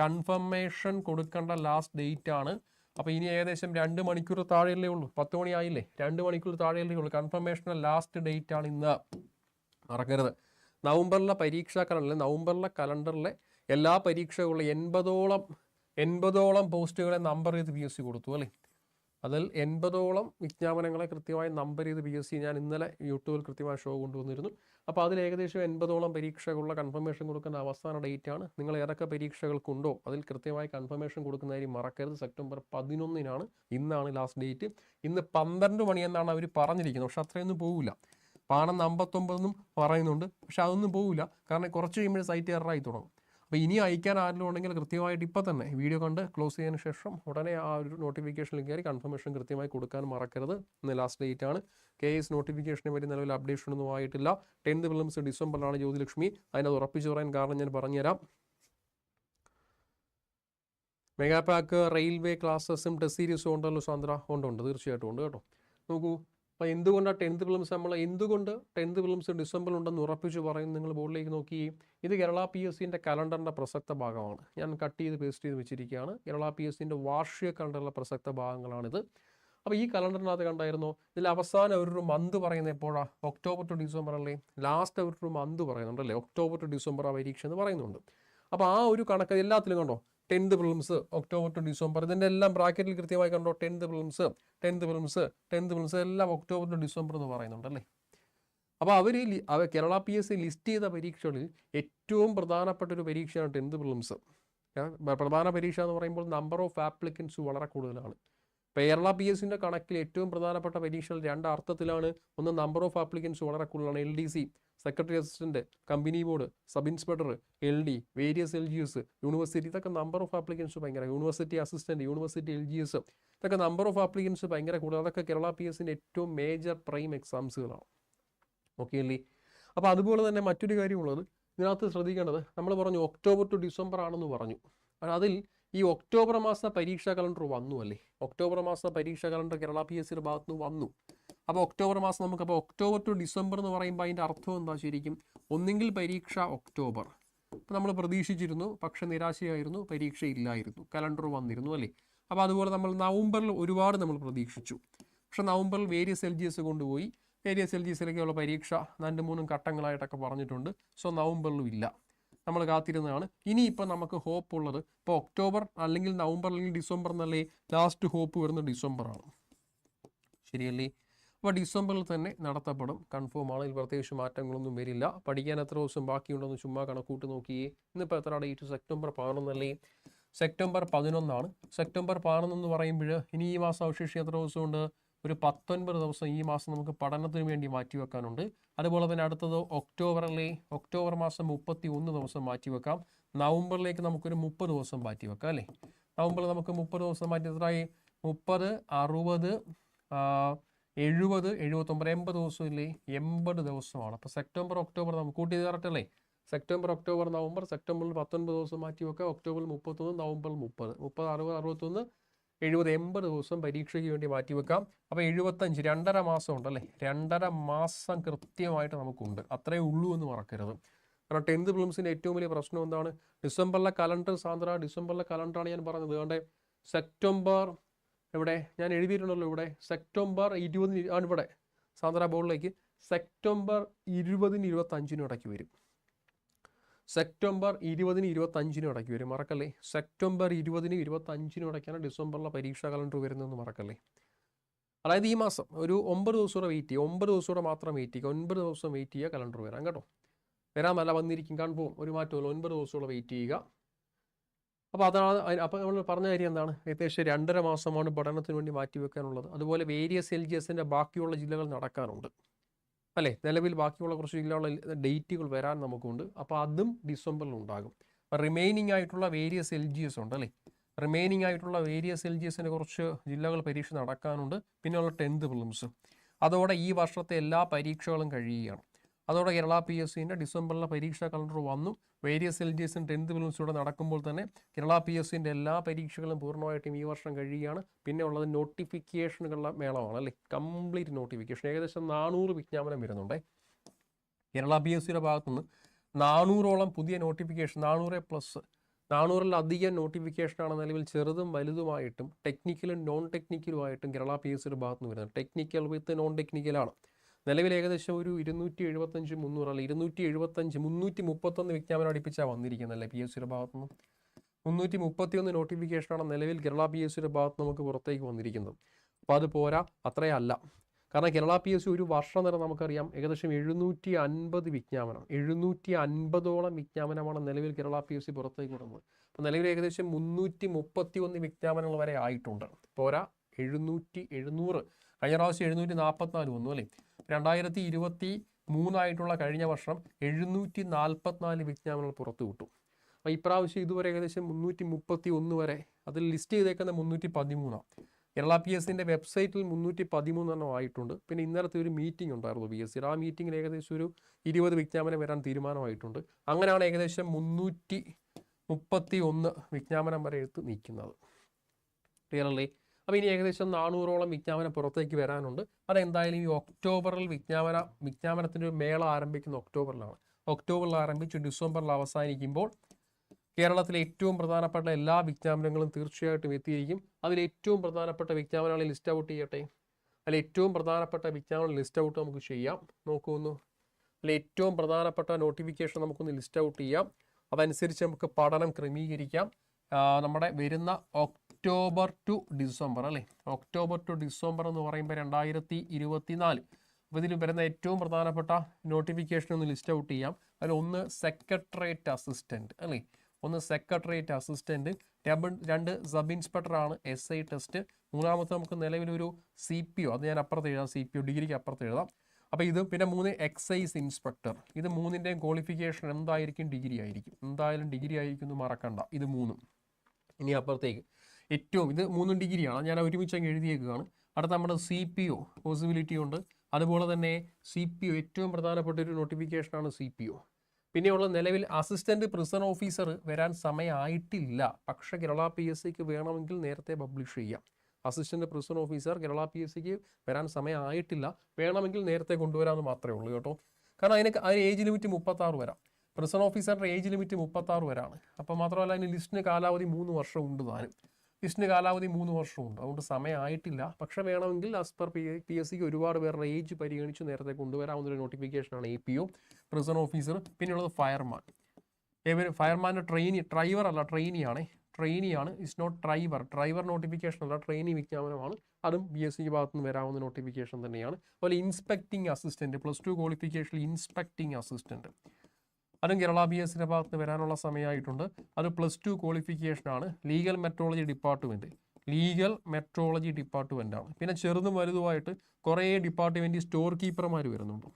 കൺഫർമേഷൻ കൊടുക്കേണ്ട ലാസ്റ്റ് ഡേറ്റ് ആണ്. അപ്പോൾ ഇനി ഏകദേശം രണ്ട് മണിക്കൂർ താഴെയല്ലേ ഉള്ളൂ. പത്ത് മണിയായില്ലേ? രണ്ട് മണിക്കൂർ താഴെയല്ലേ ഉള്ളൂ. കൺഫർമേഷന്റെ ലാസ്റ്റ് ഡേറ്റ് ആണ് ഇന്ന്. മറക്കരുത്. നവംബറിലെ പരീക്ഷാ കലണ്ടറിൽ നവംബറിലെ കലണ്ടറിലെ എല്ലാ പരീക്ഷകളും എൺപതോളം എൺപതോളം പോസ്റ്റുകളെ നമ്പർ ചെയ്ത് പി എസ് സി കൊടുത്തു അല്ലേ? അതിൽ എൺപതോളം വിജ്ഞാപനങ്ങളെ കൃത്യമായി നമ്പർ ചെയ്ത് പി എസ് സി ഞാൻ ഇന്നലെ യൂട്യൂബിൽ കൃത്യമായി ഷോ കൊണ്ടുവന്നിരുന്നു. അപ്പോൾ അതിൽ ഏകദേശം എൺപതോളം പരീക്ഷകളുള്ള കൺഫർമേഷൻ കൊടുക്കുന്ന അവസാന ഡേറ്റ് ആണ്. നിങ്ങൾ ഏതൊക്കെ പരീക്ഷകൾക്കുണ്ടോ അതിൽ കൃത്യമായി കൺഫർമേഷൻ കൊടുക്കുന്ന മറക്കരുത്. സെപ്റ്റംബർ പതിനൊന്നിനാണ് ഇന്നാണ് ലാസ്റ്റ് ഡേറ്റ് ഇന്ന് പന്ത്രണ്ട് മണിയെന്നാണ് അവർ പറഞ്ഞിരിക്കുന്നത്. പക്ഷെ അത്രയൊന്നും പോകില്ല പതിനൊന്ന് അമ്പത്തൊമ്പതെന്നും പറയുന്നുണ്ട്. പക്ഷെ അതൊന്നും പോകില്ല കാരണം കുറച്ച് കഴിയുമ്പോൾ സൈറ്റ് എററായി തുടങ്ങും. അപ്പോൾ ഇനി അയക്കാൻ ആരെങ്കിലും ഉണ്ടെങ്കിൽ കൃത്യമായിട്ട് ഇപ്പോൾ തന്നെ വീഡിയോ കണ്ട് ക്ലോസ് ചെയ്തതിന് ശേഷം ഉടനെ ആ ഒരു നോട്ടിഫിക്കേഷനിൽ കയറി കൺഫർമേഷൻ കൃത്യമായി കൊടുക്കാൻ മറക്കരുത്. ഇന്ന് ലാസ്റ്റ് ഡേറ്റ് ആണ്. കെ എസ് നോട്ടിഫിക്കേഷനെ പറ്റി നിലവിൽ അപ്ഡേഷൻ ഒന്നും ആയിട്ടില്ല. ടെൻത്ത് ഫിലിംസ് ഡിസംബറിലാണ് ജ്യോതിലക്ഷ്മി. അതിനത് ഉറപ്പിച്ചു പറയാൻ കാരണം ഞാൻ പറഞ്ഞുതരാം. മെഗാ പാക്ക് റെയിൽവേ ക്ലാസ്സസും ടെസ്റ്റ് സീരീസും ഉണ്ടല്ലോ സാന്ദ്ര? ഉണ്ട് ഉണ്ട്. തീർച്ചയായിട്ടും ഉണ്ട് കേട്ടോ. നോക്കൂ. അപ്പോൾ എന്തുകൊണ്ടാണ് ടെൻത്ത് ഫിലിംസ് നമ്മൾ എന്തുകൊണ്ട് ടെൻത്ത് ഫിലിംസ് ഡിസംബറിൽ ഉണ്ടെന്ന് ഉറപ്പിച്ച് പറയും നിങ്ങൾ ബോർഡിലേക്ക് നോക്കി. ഇത് കേരള പി എസ് സിന്റെ കലണ്ടറിന്റെ പ്രസക്ത ഭാഗമാണ്. ഞാൻ കട്ട് ചെയ്ത് പേസ്റ്റ് ചെയ്ത് വെച്ചിരിക്കുകയാണ്. കേരള പി എസ് സിന്റെ വാർഷിക കലണ്ടറിലെ പ്രസക്ത ഭാഗങ്ങളാണിത്. അപ്പോൾ ഈ കലണ്ടറിനകത്ത് കണ്ടായിരുന്നു? ഇതിൽ അവസാനം ഒരു മന്ത് പറയുന്നത് എപ്പോഴാണ് ഒക്ടോബർ ടു ഡിസംബർ അല്ലേ? ലാസ്റ്റ് ഒരു മന്ത് പറയുന്നുണ്ടല്ലേ? ഒക്ടോബർ ടു ഡിസംബർ ആ പരീക്ഷ എന്ന് പറയുന്നുണ്ട്. അപ്പോൾ ആ ഒരു കണക്ക് എല്ലാത്തിലും കണ്ടോ? Tenth prelims October to December ഇതിന്റെ എല്ലാം ബ്രാക്കറ്റിൽ കൃത്യമായി കണ്ടോ? Tenth prelims tenth prelims tenth prelims എല്ലാം ഒക്ടോബർ ടു ഡിസംബർ എന്ന് പറയുന്നുണ്ട് അല്ലേ? അപ്പോൾ അവർ അവർ Kerala P S C list ചെയ്ത പരീക്ഷകളിൽ ഏറ്റവും പ്രധാനപ്പെട്ട ഒരു പരീക്ഷയാണ് ടെൻത്ത് പ്രിലിംസ് പ്രധാന പരീക്ഷ എന്ന് പറയുമ്പോൾ നമ്പർ ഓഫ് ആപ്ലിക്കൻസ് വളരെ കൂടുതലാണ്. കേരള പി എസ് സിന്റെ കണക്കിൽ ഏറ്റവും പ്രധാനപ്പെട്ട പരീക്ഷകൾ രണ്ട് അർത്ഥത്തിലാണ്. ഒന്ന് നമ്പർ ഓഫ് ആപ്ലിക്കൻസ് വളരെ കൂടുതലാണ് L D C secretary assistant company board sub inspector L D various L G S university ഇതൊക്കെ നമ്പർ ഓഫ് ആപ്ലിക്കൻസ് ഭയങ്കര university assistant university L G S ഇതൊക്കെ നമ്പർ ഓഫ് ആപ്ലിക്കൻസ് ഭയങ്കര കൂടുതൽ അതൊക്കെ Kerala P എസിന്റെ ഏറ്റവും മേജർ പ്രൈം എക്സാംസുകളാണ് ഓക്കെ അല്ലേ? അപ്പോൾ അതുപോലെ തന്നെ മറ്റൊരു കാര്യമുള്ളത് ഇതിനകത്ത് ശ്രദ്ധിക്കേണ്ടത് നമ്മൾ പറഞ്ഞു ഒക്ടോബർ ടു ഡിസംബർ ആണെന്ന് പറഞ്ഞു. അതിൽ ഈ ഒക്ടോബർ മാസ പരീക്ഷാ കലണ്ടർ വന്നു അല്ലേ? ഒക്ടോബർ മാസ പരീക്ഷാ കലണ്ടർ കേരള പി എസ് സിയുടെ ഭാഗത്തുനിന്ന് വന്നു. അപ്പോൾ ഒക്ടോബർ മാസം നമുക്ക് അപ്പോൾ ഒക്ടോബർ ടു ഡിസംബർ എന്ന് പറയുമ്പോൾ അതിന്റെ അർത്ഥം എന്താ ശരിക്കും? ഒന്നെങ്കിൽ പരീക്ഷ ഒക്ടോബർ. അപ്പോൾ നമ്മൾ പ്രതീക്ഷിച്ചിരുന്നു പക്ഷെ നിരാശയായിരുന്നു പരീക്ഷ ഇല്ലായിരുന്നു കലണ്ടർ വന്നിരുന്നു അല്ലേ? അപ്പോൾ അതുപോലെ നമ്മൾ നവംബറിൽ ഒരുപാട് നമ്മൾ പ്രതീക്ഷിച്ചു. പക്ഷെ നവംബറിൽ വേരിയസ് എൽ ജി എസ് കൊണ്ടുപോയി. വേരിയസ് എൽ ജി എസിലേക്കുള്ള പരീക്ഷ രണ്ട് മൂന്നും ഘട്ടങ്ങളായിട്ടൊക്കെ പറഞ്ഞിട്ടുണ്ട്. സോ നവംബറിലും ഇല്ല. നമ്മൾ കാത്തിരുന്നതാണ്. ഇനിയിപ്പോൾ നമുക്ക് ഹോപ്പ് ഉള്ളത് ഇപ്പോൾ ഒക്ടോബർ അല്ലെങ്കിൽ നവംബർ അല്ലെങ്കിൽ ഡിസംബർ എന്നല്ലേ ലാസ്റ്റ് ഹോപ്പ് വരുന്നത് ഡിസംബറാണ്. ശരിയല്ലേ? അപ്പോൾ ഡിസംബറിൽ തന്നെ നടത്തപ്പെടും. കൺഫേം ആണ്. ഇതിൽ പ്രത്യേകിച്ച് മാറ്റങ്ങളൊന്നും വരില്ല. പഠിക്കാൻ എത്ര ദിവസം ബാക്കിയുണ്ടെന്ന് ചുമ്മാ കണക്കൂട്ട് നോക്കിയേ. ഇന്നിപ്പോൾ എത്ര ഡേറ്റ് സെപ്റ്റംബർ പതിനൊന്നല്ലേ സെപ്റ്റംബർ പതിനൊന്നാണ്. സെപ്റ്റംബർ പതിനൊന്ന് പറയുമ്പോൾ ഇനി ഈ മാസം അവശേഷിച്ച് എത്ര ദിവസമുണ്ട്? ഒരു പത്തൊൻപത് ദിവസം ഈ മാസം നമുക്ക് പഠനത്തിന് വേണ്ടി മാറ്റിവെക്കാനുണ്ട് അതുപോലെ തന്നെ അടുത്തത് ഒക്ടോബറിലെ ഒക്ടോബർ മാസം മുപ്പത്തി ഒന്ന് ദിവസം മാറ്റിവെക്കാം നവംബറിലേക്ക് നമുക്കൊരു മുപ്പത് ദിവസം മാറ്റിവെക്കാം അല്ലേ? നവംബറിൽ നമുക്ക് മുപ്പത് ദിവസം മാറ്റി എത്രയായി? മുപ്പത് അറുപത് എഴുപത് എഴുപത്തൊമ്പത് എൺപത് ദിവസമില്ലേ? എൺപത് ദിവസമാണ്. അപ്പോൾ സെപ്റ്റംബർ ഒക്ടോബർ നമുക്ക് കൂട്ടി കറക്റ്റ് അല്ലേ? സെപ്റ്റംബർ ഒക്ടോബർ നവംബർ സെപ്റ്റംബറിൽ പത്തൊൻപത് ദിവസം മാറ്റി വെക്കുക ഒക്ടോബറിൽ മുപ്പത്തൊന്ന് നവംബറിൽ മുപ്പത്. മുപ്പത് അറുപത് അറുപത്തൊന്ന് എഴുപത് എൺപത് ദിവസം പരീക്ഷയ്ക്ക് വേണ്ടി മാറ്റി വെക്കാം അപ്പോൾ എഴുപത്തഞ്ച് രണ്ടര മാസം ഉണ്ടല്ലേ? രണ്ടര മാസം കൃത്യമായിട്ട് നമുക്കുണ്ട്. അത്രേ ഉള്ളൂ എന്ന് മറക്കരുത്. കാരണം ടെൻത്ത് ഫിലിംസിന്റെ ഏറ്റവും വലിയ പ്രശ്നം എന്താണ്? ഡിസംബറിലെ കലണ്ടർ സാന്ദ്ര ഡിസംബറിലെ കലണ്ടറാണ് ഞാൻ പറഞ്ഞത്. അതുകൊണ്ട് സെപ്റ്റംബർ ഇവിടെ ഞാൻ എഴുതിയിട്ടുണ്ടല്ലോ ഇവിടെ. സെപ്റ്റംബർ ഇരുപതിന് ആണ് ഇവിടെ. സാന്ദ്ര ബോർഡിലേക്ക്. സെപ്റ്റംബർ ഇരുപതിന് ഇരുപത്തഞ്ചിനും ഇടയ്ക്ക് വരും. സെപ്റ്റംബർ ഇരുപതിന് ഇരുപത്തഞ്ചിനും ഇടയ്ക്ക് വരും. മറക്കല്ലേ? സെപ്റ്റംബർ ഇരുപതിന് ഇരുപത്തഞ്ചിനും ഇടയ്ക്കാണ് ഡിസംബറിലെ പരീക്ഷാ കലണ്ടർ വരുന്നതെന്ന് മറക്കല്ലേ? അതായത് ഈ മാസം ഒരു ഒമ്പത് ദിവസം കൂടെ വെയിറ്റ് ചെയ്യുക. ഒമ്പത് ദിവസം കൂടെ മാത്രം വെയിറ്റ് ചെയ്യുക. ഒൻപത് ദിവസം വെയിറ്റ് ചെയ്യുക കലണ്ടർ വരാം. കേട്ടോ? വരാമല്ല വന്നിരിക്കും കാണുമ്പോൾ ഒരു മാറ്റമല്ല ഒൻപത് ദിവസം കൂടെ വെയിറ്റ് ചെയ്യുക. അപ്പോൾ അതാണ് അപ്പോൾ നമ്മൾ പറഞ്ഞ കാര്യം എന്താണ്? ഏകദേശം രണ്ടര മാസമാണ് പഠനത്തിന് വേണ്ടി മാറ്റിവെക്കാനുള്ളത്. അതുപോലെ വേരിയസ് എൽ ജി എസിന്റെ ബാക്കിയുള്ള ജില്ലകൾ നടക്കാനുണ്ട്. അല്ലേ? നിലവിൽ ബാക്കിയുള്ള കുറച്ച് ജില്ലകളുടെ ഡേറ്റുകൾ വരാൻ നമുക്കുണ്ട്. അപ്പോൾ അതും ഡിസംബറിൽ ഉണ്ടാകും. അപ്പോൾ റിമൈനിങ് ആയിട്ടുള്ള വേരിയസ് എൽ ജി എസ് ഉണ്ട് അല്ലേ? റിമൈനിങ് ആയിട്ടുള്ള വേരിയസ് എൽ ജി എസിന്റെ കുറച്ച് ജില്ലകൾ പരീക്ഷ നടക്കാനുണ്ട്. പിന്നെയുള്ള ടെൻത്ത് പ്രിലിംസ് അതോടെ ഈ വർഷത്തെ എല്ലാ പരീക്ഷകളും കഴിയുകയാണ്. അതോടെ കേരള പി എസ് സിന്റെ ഡിസംബറിലെ പരീക്ഷാ കലണ്ടർ വന്നു. വേരിയസ് എൽ ജി എസും ടെൻത്ത് ഫിലിംസൂടെ നടക്കുമ്പോൾ തന്നെ കേരള പി എസ് സിന്റെ എല്ലാ പരീക്ഷകളും പൂർണമായിട്ടും ഈ വർഷം കഴിയുകയാണ്. പിന്നെ ഉള്ളത് നോട്ടിഫിക്കേഷനുകളുടെ മേളമാണ് അല്ലേ? കംപ്ലീറ്റ് നോട്ടിഫിക്കേഷൻ ഏകദേശം നാനൂറ് വിജ്ഞാപനം വരുന്നുണ്ട്. കേരള പി എസ് സിയുടെ ഭാഗത്തുനിന്ന് നാനൂറോളം പുതിയ നോട്ടിഫിക്കേഷൻ നാനൂറ് പ്ലസ് നാനൂറിലധികം നോട്ടിഫിക്കേഷനാണ് നിലവിൽ ചെറുതും വലുതുമായിട്ടും ടെക്നിക്കലും നോൺ ടെക്നിക്കലുമായിട്ടും കേരള പി എസ് സിയുടെ ഭാഗത്തുനിന്ന് വരുന്നത്. ടെക്നിക്കൽ വിത്ത് നോൺ ടെക്നിക്കലാണ് നിലവിൽ ഏകദേശം ഒരു ഇരുന്നൂറ്റി എഴുപത്തഞ്ച് മുന്നൂറ് അല്ല ഇരുന്നൂറ്റി എഴുപത്തഞ്ച് മുന്നൂറ്റി മുപ്പത്തൊന്ന് വിജ്ഞാപനം അടുപ്പിച്ചാണ് വന്നിരിക്കുന്നത് അല്ലേ പി എസ് സിയുടെ ഭാഗത്തുനിന്ന്? മുന്നൂറ്റി മുപ്പത്തിയൊന്ന് നോട്ടിഫിക്കേഷനാണ് നിലവിൽ കേരള പി എസ് സിയുടെ ഭാഗത്ത് നമുക്ക് പുറത്തേക്ക് വന്നിരിക്കുന്നത്. അപ്പോൾ അത് പോരാ അത്രയല്ല കാരണം കേരള പി എസ് സി ഒരു വർഷം നേരം നമുക്കറിയാം ഏകദേശം എഴുന്നൂറ്റി അൻപത് വിജ്ഞാപനം എഴുന്നൂറ്റി അൻപതോളം വിജ്ഞാപനമാണ് നിലവിൽ കേരള പി എസ് സി പുറത്തേക്ക് വിടുന്നത്. അപ്പോൾ നിലവിൽ ഏകദേശം മുന്നൂറ്റി മുപ്പത്തി ഒന്ന് വിജ്ഞാപനങ്ങൾ വരെ ആയിട്ടുണ്ട്. പോരാ എഴുന്നൂറ്റി എഴുന്നൂറ് കഴിഞ്ഞ പ്രാവശ്യം എഴുന്നൂറ്റി നാൽപ്പത്തിനാല് വന്നു അല്ലേ? രണ്ടായിരത്തി ഇരുപത്തി മൂന്നായിട്ടുള്ള കഴിഞ്ഞ വർഷം എഴുന്നൂറ്റി നാൽപ്പത്തിനാല് വിജ്ഞാപനങ്ങൾ പുറത്തു വിട്ടു. അപ്പോൾ ഇപ്രാവശ്യം ഇതുവരെ ഏകദേശം മുന്നൂറ്റി മുപ്പത്തി ഒന്ന് വരെ അതിൽ ലിസ്റ്റ് ചെയ്തേക്കുന്ന മുന്നൂറ്റി പതിമൂന്നാണ് കേരള പി എസ് സിന്റെ വെബ്സൈറ്റിൽ മുന്നൂറ്റി പതിമൂന്നെണ്ണം ആയിട്ടുണ്ട്. പിന്നെ ഇന്നലത്തെ ഒരു മീറ്റിംഗ് ഉണ്ടായിരുന്നു പി എസ് സിയുടെ. ആ മീറ്റിങ്ങിൽ ഏകദേശം ഒരു ഇരുപത് വിജ്ഞാപനം വരാൻ തീരുമാനമായിട്ടുണ്ട്. അങ്ങനെയാണ് ഏകദേശം മുന്നൂറ്റി മുപ്പത്തി ഒന്ന് വിജ്ഞാപനം വരെ എടുത്ത് നിൽക്കുന്നത്. ക്ലിയർ അല്ലേ? അപ്പോൾ ഇനി ഏകദേശം നാനൂറോളം വിജ്ഞാപനം പുറത്തേക്ക് വരാനുണ്ട്. അതെന്തായാലും ഈ ഒക്ടോബറിൽ വിജ്ഞാപന വിജ്ഞാപനത്തിന്റെ ഒരു മേള ആരംഭിക്കുന്ന ഒക്ടോബറിലാണ്. ഒക്ടോബറിൽ ആരംഭിച്ച് ഡിസംബറിൽ അവസാനിക്കുമ്പോൾ കേരളത്തിലെ ഏറ്റവും പ്രധാനപ്പെട്ട എല്ലാ വിജ്ഞാപനങ്ങളും തീർച്ചയായിട്ടും എത്തിയിരിക്കും. അതിൽ ഏറ്റവും പ്രധാനപ്പെട്ട വിജ്ഞാപനങ്ങളെ ലിസ്റ്റ് ഔട്ട് ചെയ്യട്ടെ? അതിൽ ഏറ്റവും പ്രധാനപ്പെട്ട വിജ്ഞാപനം ലിസ്റ്റ് ഔട്ട് നമുക്ക് ചെയ്യാം. നോക്കുമെന്ന് അതിൽ ഏറ്റവും പ്രധാനപ്പെട്ട നോട്ടിഫിക്കേഷൻ നമുക്കൊന്ന് ലിസ്റ്റ് ഔട്ട് ചെയ്യാം. അതനുസരിച്ച് നമുക്ക് പഠനം ക്രമീകരിക്കാം. നമ്മുടെ വരുന്ന ഒക്ടോബർ ടു ഡിസംബർ അല്ലേ? ഒക്ടോബർ ടു ഡിസംബർ എന്ന് പറയുമ്പോൾ രണ്ടായിരത്തി ഇരുപത്തി നാല് അപ്പോൾ ഇതിൽ വരുന്ന ഏറ്റവും പ്രധാനപ്പെട്ട നോട്ടിഫിക്കേഷൻ ഒന്ന് ലിസ്റ്റ് ഔട്ട് ചെയ്യാം. അതിൽ ഒന്ന് സെക്രട്ടേറിയറ്റ് അസിസ്റ്റന്റ് അല്ലേ? ഒന്ന് സെക്രട്ടേറിയറ്റ് അസിസ്റ്റന്റ് രണ്ട് സബ് ഇൻസ്പെക്ടറാണ് എസ് ഐ ടെസ്റ്റ് മൂന്നാമത്തെ നമുക്ക് നിലവിലൊരു സി പി ഒ അത് ഞാൻ അപ്പുറത്ത് എഴുതാം സി പി ഒ ഡിഗ്രിക്ക് അപ്പുറത്ത് എഴുതാം. അപ്പോൾ ഇത് പിന്നെ മൂന്ന് എക്സൈസ് ഇൻസ്പെക്ടർ ഇത് മൂന്നിന്റെയും ക്വാളിഫിക്കേഷൻ എന്തായിരിക്കും? ഡിഗ്രി ആയിരിക്കും. എന്തായാലും ഡിഗ്രി ആയിരിക്കും എന്ന് മറക്കണ്ട. ഇത് മൂന്നും. ഇനി അപ്പുറത്തേക്ക്. ഏറ്റവും ഇത് മൂന്നും ഡിഗ്രിയാണ്. ഞാൻ ഒരുമിച്ച് അങ്ങ് എഴുതിയേക്കുകയാണ്. അടുത്ത നമ്മുടെ സി പി ഒ പോസിബിലിറ്റി ഉണ്ട്. അതുപോലെ തന്നെ സി പി ഒ ഏറ്റവും പ്രധാനപ്പെട്ട ഒരു നോട്ടിഫിക്കേഷനാണ് സി പി ഒ പിന്നെയുള്ള നിലവിൽ അസിസ്റ്റന്റ് പ്രിസൺ ഓഫീസർ വരാൻ സമയമായിട്ടില്ല. പക്ഷെ കേരള പി എസ് സിക്ക് വേണമെങ്കിൽ നേരത്തെ പബ്ലിഷ് ചെയ്യാം. Assistant prison officer Kerala P S സിക്ക് വരാൻ സമയമായിട്ടില്ല. വേണമെങ്കിൽ നേരത്തെ കൊണ്ടുവരാമെന്ന് മാത്രമേ ഉള്ളൂ കേട്ടോ. കാരണം അതിന് ഏജ് ലിമിറ്റ് മുപ്പത്താറ് വരാം. പ്രിസൺ ഓഫീസറിന്റെ ഏജ് ലിമിറ്റ് മുപ്പത്താറ് വരാണ്. അപ്പോൾ മാത്രമല്ല അതിന് ലിസ്റ്റിന് കാലാവധി മൂന്ന് വർഷം ഉണ്ട് താനും. ലിസ്റ്റിന് കാലാവധി മൂന്ന് ഉണ്ട് അതുകൊണ്ട് സമയമായിട്ടില്ല. പക്ഷേ വേണമെങ്കിൽ as per P P S സിക്ക് ഒരുപാട് പേരുടെ ഏജ് പരിഗണിച്ച് നേരത്തെ കൊണ്ടുവരാവുന്ന ഒരു നോട്ടിഫിക്കേഷനാണ് A P O prison officer പിന്നെയുള്ളത് ഫയർമാൻ ഇവർ ഫയർമാന്റെ ട്രെയിനി ഡ്രൈവർ അല്ല ട്രെയിനിയാണ് ട്രെയിനിയാണ് it's not driver driver notification അല്ല ട്രെയിനി വിജ്ഞാപനമാണ്. അതും ബി എസ് സിക്ക് ഭാഗത്തുനിന്ന് വരാവുന്ന നോട്ടിഫിക്കേഷൻ തന്നെയാണ്. അതുപോലെ ഇൻസ്പെക്ടിങ് അസിസ്റ്റന്റ് പ്ലസ് ടു ക്വാളിഫിക്കേഷനിൽ ഇൻസ്പെക്ടിങ് അസിസ്റ്റന്റ് അതും കേരള ബി എസിന്റെ ഭാഗത്ത് വരാനുള്ള സമയമായിട്ടുണ്ട്. അത് plus two ക്വാളിഫിക്കേഷനാണ് legal metrology department legal metrology ഡിപ്പാർട്ട്മെന്റാണ് പിന്നെ ചെറുതും വലുതുമായിട്ട് കുറേ ഡിപ്പാർട്ട്മെന്റ് സ്റ്റോർ കീപ്പർമാർ വരുന്നുണ്ട്.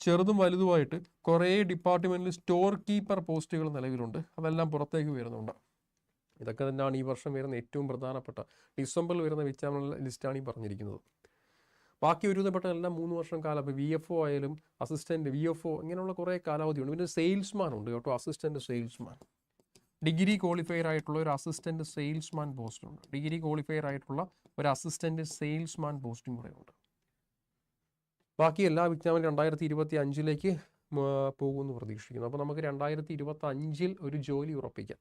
ചെറുതും വലുതുമായിട്ട് കുറേ ഡിപ്പാർട്ട്മെന്റിൽ സ്റ്റോർ കീപ്പർ പോസ്റ്റുകൾ നിലവിലുണ്ട്. അതെല്ലാം പുറത്തേക്ക് വരുന്നുണ്ട്. ഇതൊക്കെ തന്നെയാണ് ഈ വർഷം വരുന്ന ഏറ്റവും പ്രധാനപ്പെട്ട. ഡിസംബറിൽ വരുന്ന വിജ്ഞാപന ലിസ്റ്റാണ് ഈ പറഞ്ഞിരിക്കുന്നത്. ബാക്കി ഒരുവിധപ്പെട്ട എല്ലാം മൂന്ന് വർഷം കാലം. ഇപ്പോൾ വി എഫ് ഒ ആയാലും അസിസ്റ്റന്റ് വി എഫ് ഒ ഇങ്ങനെയുള്ള കുറേ കാലാവധിയുണ്ട്. പിന്നെ സെയിൽസ്മാൻ ഉണ്ട് കേട്ടോ അസിസ്റ്റന്റ് സെയിൽസ്മാൻ ഡിഗ്രി ക്വാളിഫയർ ആയിട്ടുള്ള ഒരു അസിസ്റ്റന്റ് സെയിൽസ്മാൻ പോസ്റ്റ് ഉണ്ട്. ഡിഗ്രി ക്വാളിഫയർ ആയിട്ടുള്ള ഒരു അസിസ്റ്റന്റ് സെയിൽസ്മാൻ പോസ്റ്റും കൂടെ ഉണ്ട്. ബാക്കി എല്ലാ വിജ്ഞാപനം രണ്ടായിരത്തി ഇരുപത്തി അഞ്ചിലേക്ക് പോകുമെന്ന് പ്രതീക്ഷിക്കുന്നു. അപ്പോൾ നമുക്ക് രണ്ടായിരത്തി ഇരുപത്തി അഞ്ചിൽ ഒരു ജോലി ഉറപ്പിക്കാം.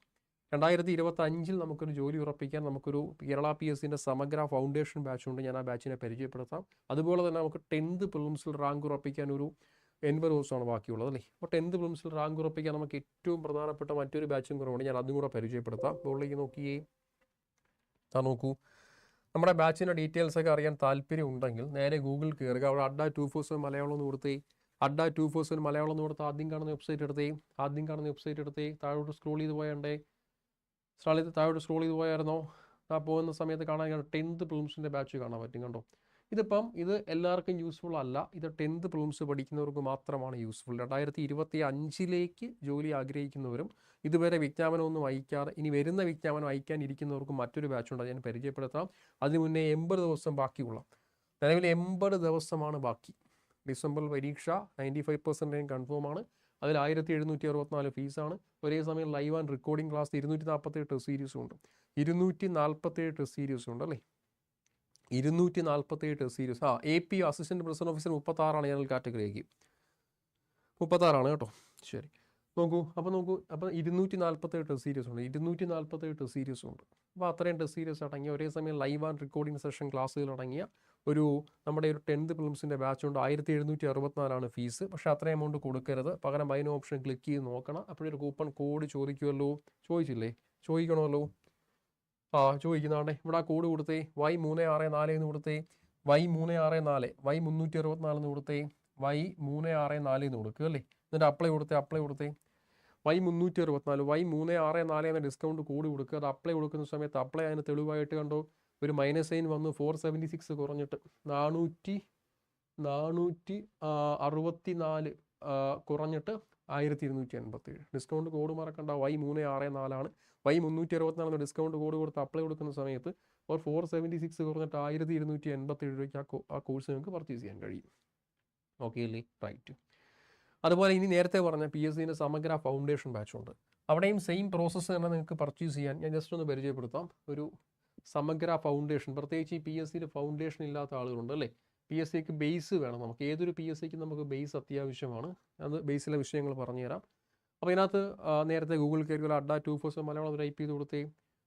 രണ്ടായിരത്തി ഇരുപത്തി അഞ്ചിൽ നമുക്കൊരു ജോലി ഉറപ്പിക്കാൻ നമുക്കൊരു കേരള പി എസ് സിന്റെ സമഗ്ര ഫൗണ്ടേഷൻ ബാച്ച് ഉണ്ട്. ഞാൻ ആ ബാച്ചിനെ പരിചയപ്പെടുത്താം. അതുപോലെ തന്നെ നമുക്ക് ടെൻത്ത് പ്രിലിംസിൽ റാങ്ക് ഉറപ്പിക്കാൻ ഒരു എൺപത് ദിവസമാണ് ബാക്കിയുള്ളത് അല്ലേ? അപ്പോൾ ടെൻത്ത് പ്രിലിംസിൽ റാങ്ക് ഉറപ്പിക്കാൻ നമുക്ക് ഏറ്റവും പ്രധാനപ്പെട്ട മറ്റൊരു ബാച്ചും കുറവുണ്ട് ഞാൻ അതും കൂടെ പരിചയപ്പെടുത്താം. മുകളിലേക്ക് നോക്കിയേ. ആ നോക്കൂ. നമ്മുടെ ബാച്ചിന്റെ ഡീറ്റെയിൽസ് ഒക്കെ അറിയാൻ താല്പര്യം ഉണ്ടെങ്കിൽ നേരെ ഗൂഗിൾ കയറുക. അവിടെ അഡ്ഡ ടു സെവൻ മലയാളം എന്ന് കൊടുത്തേ. അഡ്ഡ ടു സെവൻ മലയാളം എന്ന് കൊടുത്ത് ആദ്യം കാണുന്ന വെബ്സൈറ്റ് എടുത്തേ. ആദ്യം കാണുന്ന വെബ്സൈറ്റ് എടുത്തേ. താഴോട്ട് സ്ക്രോൾ ചെയ്ത് പോയണ്ടേ. ചെയ്ത് താഴോട്ട് സ്ക്രോൾ ചെയ്ത് പോയായിരുന്നോ? ആ പോകുന്ന സമയത്ത് കാണാൻ ടെൻത്ത് പ്രിലിംസിന്റെ ബാച്ച് കാണാൻ പറ്റും കണ്ടോ? ഇതിപ്പം ഇത് എല്ലാവർക്കും യൂസ്ഫുൾ അല്ല. ഇത് ടെൻത്ത് പ്രിലിംസ് പഠിക്കുന്നവർക്ക് മാത്രമാണ് യൂസ്ഫുൾ രണ്ടായിരത്തി ഇരുപത്തി അഞ്ചിലേക്ക് ജോലി ആഗ്രഹിക്കുന്നവരും ഇതുവരെ വിജ്ഞാപനമൊന്നും അയക്കാതെ ഇനി വരുന്ന വിജ്ഞാപനം അയക്കാനിരിക്കുന്നവർക്കും മറ്റൊരു ബാച്ചുണ്ട് ഉണ്ട്. ഞാൻ പരിചയപ്പെടുത്താം അതിന് മുന്നേ എൺപത് ദിവസം ബാക്കിയുള്ള. നിലവിൽ എൺപത് ദിവസമാണ് ബാക്കി. ഡിസംബർ പരീക്ഷ നയന്റി ഫൈവ് പെർസെന്റേജ് കൺഫേം ആണ്. അതിൽ ആയിരത്തി എഴുന്നൂറ്റി അറുപത്തിനാല് ഫീസാണ്. ഒരേ സമയം ലൈവ് ആൻഡ് റെക്കോർഡിംഗ് ക്ലാസ് ഇരുന്നൂറ്റി നാൽപ്പത്തേഴ് ടെസ്റ്റ് സീരീസും ഉണ്ട്. ഇരുന്നൂറ്റി നാൽപ്പത്തേഴ് ടെസ്റ്റ് സീരീസും ഉണ്ട് അല്ലേ? ഇരുന്നൂറ്റി നാൽപ്പത്തേഴ് ടെസ്റ്റ് സീരീസ് ആ A P assistant president officer മുപ്പത്താറാണ് general കാറ്റഗറിക്ക് മുപ്പത്താറാണ് കേട്ടോ. ശരി. നോക്കൂ അപ്പോൾ നോക്കൂ അപ്പോൾ ഇരുന്നൂറ്റി നാൽപ്പത്തേഴ് ടെസ്റ്റ് സീരീസ് ഉണ്ട്. ഇരുന്നൂറ്റി നാൽപ്പത്തേഴ് ടെസ്റ്റ് സീരീസും ഉണ്ട്. അപ്പോൾ അത്രയും ടെസ്റ്റ് സീരീസ് അടങ്ങിയ ഒരേ സമയം ലൈവ് ആൻഡ് റെക്കോർഡിംഗ് സെഷൻ ക്ലാസ്സുകൾ അടങ്ങിയ ഒരു നമ്മുടെ ഒരു ടെൻത്ത് പ്രിലിംസിന്റെ ബാച്ച് കൊണ്ട് ആയിരത്തി എഴുന്നൂറ്റി അറുപത്തിനാലാണ് ഫീസ്. പക്ഷേ അത്രയും എമൗണ്ട് കൊടുക്കരുത്. പകരം അതിന് ഓപ്ഷൻ ക്ലിക്ക് ചെയ്ത് നോക്കണം. അപ്പോഴൊരു കൂപ്പൺ കോഡ് ചോദിക്കുമല്ലോ ചോദിച്ചില്ലേ? ചോദിക്കണമല്ലോ. ആ ചോദിക്കുന്നതാണ്ടേ ഇവിടെ ആ കോഡ് കൊടുത്തേ. വൈ മൂന്ന് ആറ് നാല് എന്ന് കൊടുത്തേ. വൈ മൂന്ന് ആറ് നാല്. വൈ മുന്നൂറ്റി അറുപത്തിനാല് എന്ന് കൊടുത്തേ. വൈ മൂന്ന് ആറ് നാല് എന്ന് കൊടുക്കുക അല്ലേ? എന്നിട്ട് അപ്ലൈ കൊടുത്തേ അപ്ലൈ കൊടുത്തേ. വൈ മുന്നൂറ്റി അറുപത്തിനാല് വൈ മൂന്ന് ആറ് നാല് എന്ന ഡിസ്കൗണ്ട് കൂടി കൊടുക്കുക അത് അപ്ലൈ കൊടുക്കുന്ന സമയത്ത് അപ്ലൈ അതിന് തെളിവായിട്ട് കണ്ടോ? ഒരു മൈനസ് സൈൻ വന്നു ഫോർ സെവന്റി സിക്സ് കുറഞ്ഞിട്ട് നാനൂറ്റി നാനൂറ്റി അറുപത്തി നാല് കുറഞ്ഞിട്ട് ആയിരത്തി ഇരുന്നൂറ്റി എൺപത്തേഴ് ഡിസ്കൗണ്ട് കോഡ് മറക്കണ്ട. വൈ മൂന്ന് ആറ് നാലാണ്. വൈ മുന്നൂറ്റി അറുപത്തിനാലെന്ന് ഡിസ്കൗണ്ട് കോഡ് കൊടുത്ത് അപ്ലൈ കൊടുക്കുന്ന സമയത്ത് ഓർ ഫോർ സെവന്റി സിക്സ് കുറഞ്ഞിട്ട് ആയിരത്തി ഇരുന്നൂറ്റി എൺപത്തി ഏഴ് രൂപയ്ക്ക് ആ ആ കോഴ്സ് നിങ്ങൾക്ക് പർച്ചേസ് ചെയ്യാൻ കഴിയും. ഓക്കെ അല്ലേ? റൈറ്റ് അതുപോലെ ഇനി നേരത്തെ പറഞ്ഞ പി എസ് സിന്റെ സമഗ്ര ഫൗണ്ടേഷൻ ബാച്ചുണ്ട് അവിടെയും സെയിം പ്രോസസ്സ് തന്നെ നിങ്ങൾക്ക് പർച്ചേസ് ചെയ്യാൻ ഞാൻ ജസ്റ്റ് ഒന്ന് പരിചയപ്പെടുത്താം. ഒരു സമഗ്ര ഫൗണ്ടേഷൻ പ്രത്യേകിച്ച് ഈ പി എസ് സിയിൽ ഫൗണ്ടേഷൻ ഇല്ലാത്ത ആളുകളുണ്ട് അല്ലേ? പി എസ് സിക്ക് ബേസ് വേണം നമുക്ക്. ഏതൊരു പി എസ് സിക്ക് നമുക്ക് ബേസ് അത്യാവശ്യമാണ്. അത് ബേസിലെ വിഷയങ്ങൾ പറഞ്ഞുതരാം. അപ്പോൾ ഇതിനകത്ത് നേരത്തെ ഗൂഗിൾ കയറി അഡ്ഡ ടു ഫോഴ്സ് മലയാളം ടൈപ്പ് ചെയ്ത് കൊടുത്തേ.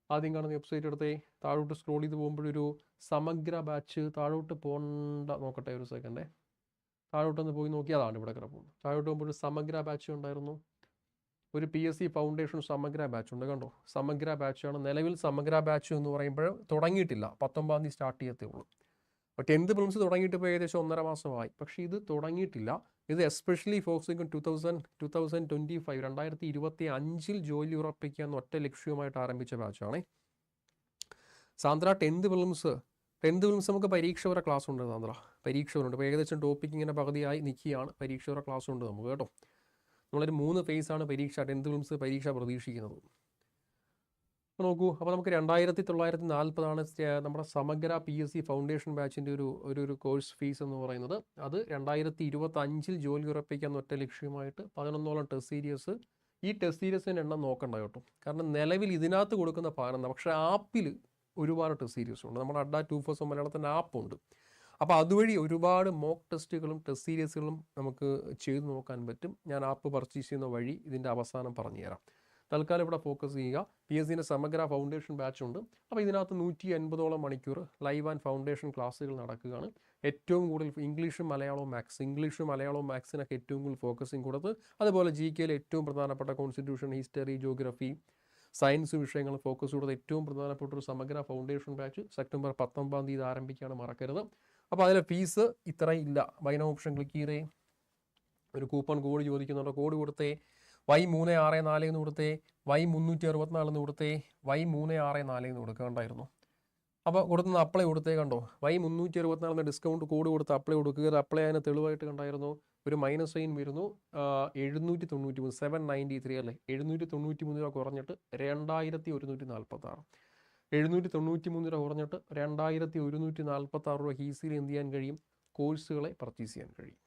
ആദ്യം കാണുന്ന വെബ്സൈറ്റ് എടുത്തേ. താഴോട്ട് സ്ക്രോൾ ചെയ്ത് പോകുമ്പോഴൊരു സമഗ്ര ബാച്ച് താഴോട്ട് പോണ്ട നോക്കട്ടെ ഒരു സെക്കൻഡേ താഴോട്ടൊന്ന് പോയി നോക്കി. അതാണ് ഇവിടെ കിടപ്പുണ്ട്. താഴോട്ട് പോകുമ്പോൾ സമഗ്ര ബാച്ച് ഉണ്ടായിരുന്നു. ഒരു P S C foundation Samagra batch ഉണ്ട് കണ്ടോ? സമഗ്ര ബാച്ചാണ് നിലവിൽ സമഗ്ര ബാച്ച് എന്ന് പറയുമ്പോൾ തുടങ്ങിയിട്ടില്ല. പത്തൊമ്പതാം തീയതി സ്റ്റാർട്ട് ചെയ്യത്തേ ഉള്ളൂ. അപ്പോൾ ടെൻത്ത് പ്രിലിംസ് തുടങ്ങിയിട്ട് ഇപ്പോൾ ഏകദേശം ഒന്നര മാസമായി. പക്ഷേ ഇത് തുടങ്ങിയിട്ടില്ല. ഇത് especially focusing two thousand two thousand twenty five രണ്ടായിരത്തി ഇരുപത്തി അഞ്ചിൽ ജോലി ഉറപ്പിക്കുക എന്ന ഒറ്റ ലക്ഷ്യവുമായിട്ട് ആരംഭിച്ച ബാച്ചാണ് Sandra tenth prelims tenth prelims നമുക്ക് പരീക്ഷ വരെ ക്ലാസ് ഉണ്ട് സാന്ദ്ര. പരീക്ഷ ഉണ്ട് ഇപ്പോൾ ഏകദേശം ടോപ്പിക് ഇങ്ങനെ പകുതിയായി നിൽക്കുകയാണ്. പരീക്ഷ വരെ ക്ലാസ് ഉണ്ട് നമുക്ക് കേട്ടോ. നമ്മളൊരു മൂന്ന് ഫേസാണ് പരീക്ഷ ടെൻത്ത് ഫിലിംസ് പരീക്ഷ പ്രതീക്ഷിക്കുന്നത്. നോക്കൂ അപ്പോൾ നമുക്ക് രണ്ടായിരത്തി തൊള്ളായിരത്തി നാൽപ്പതാണ് നമ്മുടെ Samagra P S C foundation ബാച്ചിന്റെ ഒരു ഒരു ഒരു കോഴ്സ് ഫീസ് എന്ന് പറയുന്നത്. അത് രണ്ടായിരത്തി ഇരുപത്തി അഞ്ചിൽ ജോലി ഉറപ്പിക്കാൻ ഒറ്റ ലക്ഷ്യമായിട്ട് പതിനൊന്നോളം ടെസ്റ്റ് സീരീസ് ഈ ടെസ്റ്റ് സീരീസിന്റെ എണ്ണം നോക്കണ്ട കേട്ടോ. കാരണം നിലവിൽ ഇതിനകത്ത് കൊടുക്കുന്ന പാനന്ത പക്ഷേ ആപ്പിൽ ഒരുപാട് ടെസ്റ്റ് സീരീസ് ഉണ്ട്. നമ്മുടെ അഡ്ഡ ടു ഫോഴ്സ് മലയാളത്തിന്റെ ആപ്പുണ്ട് അപ്പോൾ അതുവഴി ഒരുപാട് മോക്ക് ടെസ്റ്റുകളും ടെസ്റ്റ് സീരീസുകളും നമുക്ക് ചെയ്തു നോക്കാൻ പറ്റും. ഞാൻ ആപ്പ് പർച്ചേസ് ചെയ്യുന്ന വഴി ഇതിന്റെ അവസാനം പറഞ്ഞു തരാം. തൽക്കാലം ഇവിടെ ഫോക്കസ് ചെയ്യുക. പി എസ് സിന്റെ സമഗ്ര ഫൗണ്ടേഷൻ ബാച്ച് ഉണ്ട്. അപ്പോൾ ഇതിനകത്ത് നൂറ്റി അൻപതോളം മണിക്കൂർ ലൈവ് ആൻഡ് ഫൗണ്ടേഷൻ ക്ലാസ്സുകൾ നടക്കുകയാണ്. ഏറ്റവും കൂടുതൽ ഇംഗ്ലീഷും മലയാളവും മാത്സ് ഇംഗ്ലീഷും മലയാളവും മാത്സിനൊക്കെ ഏറ്റവും കൂടുതൽ ഫോക്കസിങ് കൊടുത്ത് അതുപോലെ ജി കെയിലെ ഏറ്റവും പ്രധാനപ്പെട്ട കോൺസ്റ്റിറ്റ്യൂഷൻ ഹിസ്റ്ററി ജോഗ്രഫി സയൻസ് വിഷയങ്ങൾ ഫോക്കസ് കൊടുത്ത് ഏറ്റവും പ്രധാനപ്പെട്ട ഒരു സമഗ്ര ഫൗണ്ടേഷൻ ബാച്ച് സെപ്റ്റംബർ പത്തൊമ്പതാം തീയതി ആരംഭിക്കുകയാണ്. മറക്കരുത്. അപ്പോൾ അതിലെ ഫീസ് ഇത്രയും ഇല്ല. ബൈന ഓപ്ഷൻ ക്ലിക്ക് ചെയ്തേ. ഒരു കൂപ്പൺ കോഡ് ചോദിക്കുന്നുണ്ട്. കോഡ് കൊടുത്തേ. വൈ മൂന്ന് ആറ് നാല് എന്ന് കൊടുത്തേ. വൈ മുന്നൂറ്റി അറുപത്തിനാല് എന്ന് കൊടുത്തേ. വൈ മൂന്ന് ആറ് നാല് എന്ന് കൊടുക്കേണ്ടായിരുന്നു. അപ്പോൾ കൊടുത്തുന്ന അപ്ലൈ കൊടുത്തേ കണ്ടോ? വൈ മുന്നൂറ്റി അറുപത്തിനാലിന് ഡിസ്കൗണ്ട് കോഡ് കൊടുത്ത് അപ്ലൈ കൊടുക്കുക. അപ്ലൈ അതിന് തെളിവായിട്ട് കണ്ടായിരുന്നു. ഒരു മൈനസ് സൈൻ വരുന്നു. എഴുന്നൂറ്റി തൊണ്ണൂറ്റി മൂന്ന് സെവൻ നയന്റി ത്രീ അല്ലേ? എഴുന്നൂറ്റി തൊണ്ണൂറ്റി മൂന്ന് രൂപ കുറഞ്ഞിട്ട് രണ്ടായിരത്തി ഒരുന്നൂറ്റി നാൽപ്പത്തി ആറ് എഴുന്നൂറ്റി തൊണ്ണൂറ്റി മൂന്ന് രൂപ കുറഞ്ഞിട്ട് രണ്ടായിരത്തി ഒരുന്നൂറ്റി നാൽപ്പത്തി ആറ് രൂപ ഹീസിയിൽ എന്ത് ചെയ്യാൻ കഴിയും? കോഴ്സുകളെ പർച്ചേസ് ചെയ്യാൻ കഴിയും.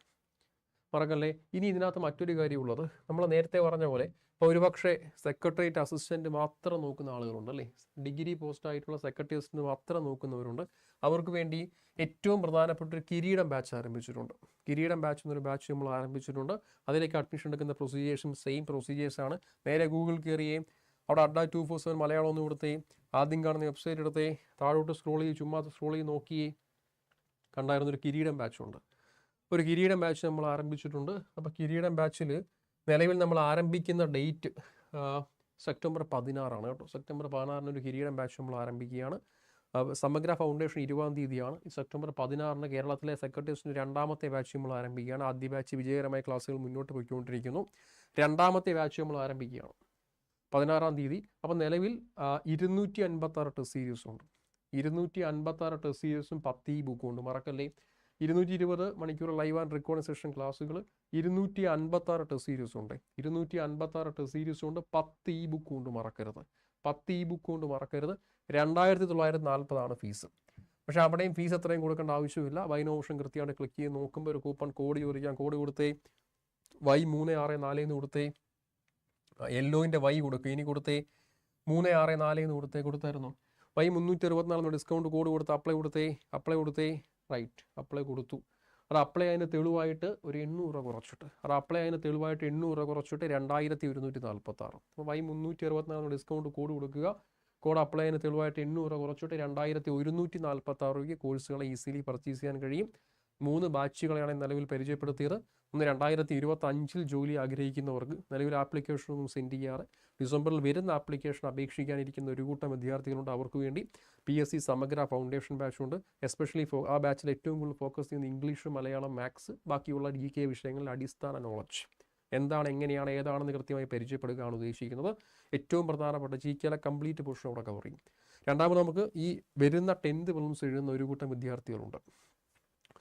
മറക്കല്ലേ? ഇനി ഇതിനകത്ത് മറ്റൊരു കാര്യമുള്ളത്. നമ്മൾ നേരത്തെ പറഞ്ഞ പോലെ ഇപ്പോൾ ഒരുപക്ഷെ സെക്രട്ടേറിയറ്റ് അസിസ്റ്റന്റ് മാത്രം നോക്കുന്ന ആളുകളുണ്ട് അല്ലേ? ഡിഗ്രി പോസ്റ്റ് ആയിട്ടുള്ള സെക്രട്ടറി അസിസ്റ്റന്റ് മാത്രം നോക്കുന്നവരുണ്ട്. അവർക്ക് വേണ്ടി ഏറ്റവും പ്രധാനപ്പെട്ട ഒരു കിരീടം ബാച്ച് ആരംഭിച്ചിട്ടുണ്ട്. കിരീടം ബാച്ച് എന്നൊരു ബാച്ച് നമ്മൾ ആരംഭിച്ചിട്ടുണ്ട്. അതിലേക്ക് അഡ്മിഷൻ എടുക്കുന്ന പ്രൊസീജിയേഴ്സും സെയിം പ്രൊസീജിയേഴ്സാണ് നേരെ ഗൂഗിൾ കയറിയേയും അവിടെ Adda two four seven Malayalam ഒന്ന് കൊടുത്തേ ആദ്യം കാണുന്ന വെബ്സൈറ്റ് എടുത്തേ താഴോട്ട് സ്ക്രോൾ ചെയ്ത് ചുമ്മാ സ്ക്രോൾ ചെയ്ത് നോക്കിയേ കണ്ടായിരുന്ന ഒരു കിരീടം ബാച്ചുണ്ട് ഒരു കിരീടം ബാച്ച് നമ്മൾ ആരംഭിച്ചിട്ടുണ്ട്. അപ്പോൾ കിരീടം ബാച്ചിൽ നിലവിൽ നമ്മൾ ആരംഭിക്കുന്ന ഡേറ്റ് സെപ്റ്റംബർ പതിനാറാണ് കേട്ടോ. സെപ്റ്റംബർ പതിനാറിന് ഒരു കിരീടം ബാച്ച് നമ്മൾ ആരംഭിക്കുകയാണ്. സമഗ്ര ഫൗണ്ടേഷൻ ഇരുപതാം തീയതിയാണ്. സെപ്റ്റംബർ പതിനാറിന് കേരളത്തിലെ സെക്രട്ടേറിയറ്റിന് രണ്ടാമത്തെ ബാച്ച് നമ്മൾ ആരംഭിക്കുകയാണ്. ആദ്യ ബാച്ച് വിജയകരമായ ക്ലാസ്സുകൾ മുന്നോട്ട് പോയിക്കൊണ്ടിരിക്കുന്നു. രണ്ടാമത്തെ ബാച്ച് നമ്മൾ ആരംഭിക്കുകയാണ്. പതിനാറാം തീയതി. അപ്പോൾ നിലവിൽ ഇരുന്നൂറ്റി അൻപത്താറ് ടെസ്റ്റ് സീരീസും ഉണ്ട്. ഇരുന്നൂറ്റി അൻപത്താറ് ടെസ്റ്റ് സീരീസും പത്ത് ഈ ബുക്കും ഉണ്ട്. മറക്കല്ലേ? ഇരുന്നൂറ്റി ഇരുപത് മണിക്കൂർ ലൈവ് ആൻഡ് റെക്കോർഡിംഗ് സെഷൻ ക്ലാസ്സുകൾ ഇരുന്നൂറ്റി അൻപത്താറ് ടെസ്റ്റ് സീരീസ് ഉണ്ട്. ഇരുന്നൂറ്റി അൻപത്താറ് ടെസ്റ്റ് സീരീസ് ഉണ്ട് പത്ത് ഈ ബുക്കും ഉണ്ട് മറക്കരുത്. പത്ത് ഈ ബുക്കും ഉണ്ട് മറക്കരുത്. രണ്ടായിരത്തി തൊള്ളായിരത്തി നാൽപ്പതാണ് ഫീസ് പക്ഷേ അവിടെയും ഫീസ് എത്രയും കൊടുക്കേണ്ട ആവശ്യമില്ല. വൈൻ ഓപ്ഷൻ കൃത്യമായിട്ട് ക്ലിക്ക് ചെയ്ത് നോക്കുമ്പോൾ ഒരു കൂപ്പൺ കോഡ് ചോദിക്കാം. കോഡ് കൊടുത്തേ. വൈ മൂന്ന് ആറ് നാല് എന്ന് കൊടുത്തേ. യെല്ലോയിന്റെ വൈ കൊടുക്കുക. ഇനി കൊടുത്തേ മൂന്ന് ആറ് നാല് എന്ന് കൊടുത്തേ കൊടുത്തായിരുന്നു? വൈ മുന്നൂറ്റി അറുപത്തിനാലെന്ന് ഡിസ്കൗണ്ട് കോഡ് കൊടുത്ത് അപ്ലൈ കൊടുത്തേ അപ്ലൈ കൊടുത്തേ റൈറ്റ് അപ്ലൈ കൊടുത്തു. അത് അപ്ലൈ അതിന് തെളിവായിട്ട് ഒരു എണ്ണൂറ് രൂപ കുറച്ചിട്ട്. അത് അപ്ലൈ അതിന് തെളിവായിട്ട് എണ്ണൂറ് രൂപ കുറച്ചിട്ട് രണ്ടായിരത്തി ഒരുന്നൂറ്റി നാൽപ്പത്തി ആറ് അപ്പോൾ വൈ മുന്നൂറ്റി അറുപത്തിനാലിന് ഡിസ്കൗണ്ട് കോഡ് കൊടുക്കുക. കോഡ് അപ്ലൈ അതിന് തെളിവായിട്ട് എണ്ണൂറ് രൂപ കുറച്ചിട്ട് രണ്ടായിരത്തി ഒരുന്നൂറ്റി നാൽപ്പത്തി ആറ് രൂപയ്ക്ക് കോഴ്സുകളെ ഈസിലി പർച്ചേസ് ചെയ്യാൻ കഴിയും. മൂന്ന് ബാച്ചുകളെയാണ് നിലവിൽ പരിചയപ്പെടുത്തിയത്. ഒന്ന് രണ്ടായിരത്തി ഇരുപത്തി അഞ്ചിൽ ജോലി ആഗ്രഹിക്കുന്നവർക്ക് നിലവിൽ ആപ്ലിക്കേഷനൊന്നും സെൻഡ് ചെയ്യാറ്. ഡിസംബറിൽ വരുന്ന ആപ്ലിക്കേഷൻ അപേക്ഷിക്കാനിരിക്കുന്ന ഒരു കൂട്ടം വിദ്യാർത്ഥികളുണ്ട്. അവർക്ക് വേണ്ടി P S C Samagra foundation ബാച്ചുണ്ട്. Especially for ആ ബാച്ചിൽ ഏറ്റവും കൂടുതൽ ഫോക്കസ് ചെയ്യുന്ന ഇംഗ്ലീഷ് മലയാളം മാത്സ് ബാക്കിയുള്ള ജി കെ വിഷയങ്ങളിൽ അടിസ്ഥാന നോളജ് എന്താണ് എങ്ങനെയാണ് ഏതാണെന്ന് കൃത്യമായി പരിചയപ്പെടുകയാണ് ഉദ്ദേശിക്കുന്നത്. ഏറ്റവും പ്രധാനപ്പെട്ട ജി കെയിലെ കംപ്ലീറ്റ് പോർഷൻ അവിടെ കവർ ചെയ്യും. രണ്ടാമത് നമുക്ക് ഈ വരുന്ന ടെൻത്ത് പ്രിലിംസ് എഴുതുന്ന ഒരു കൂട്ടം വിദ്യാർത്ഥികളുണ്ട്.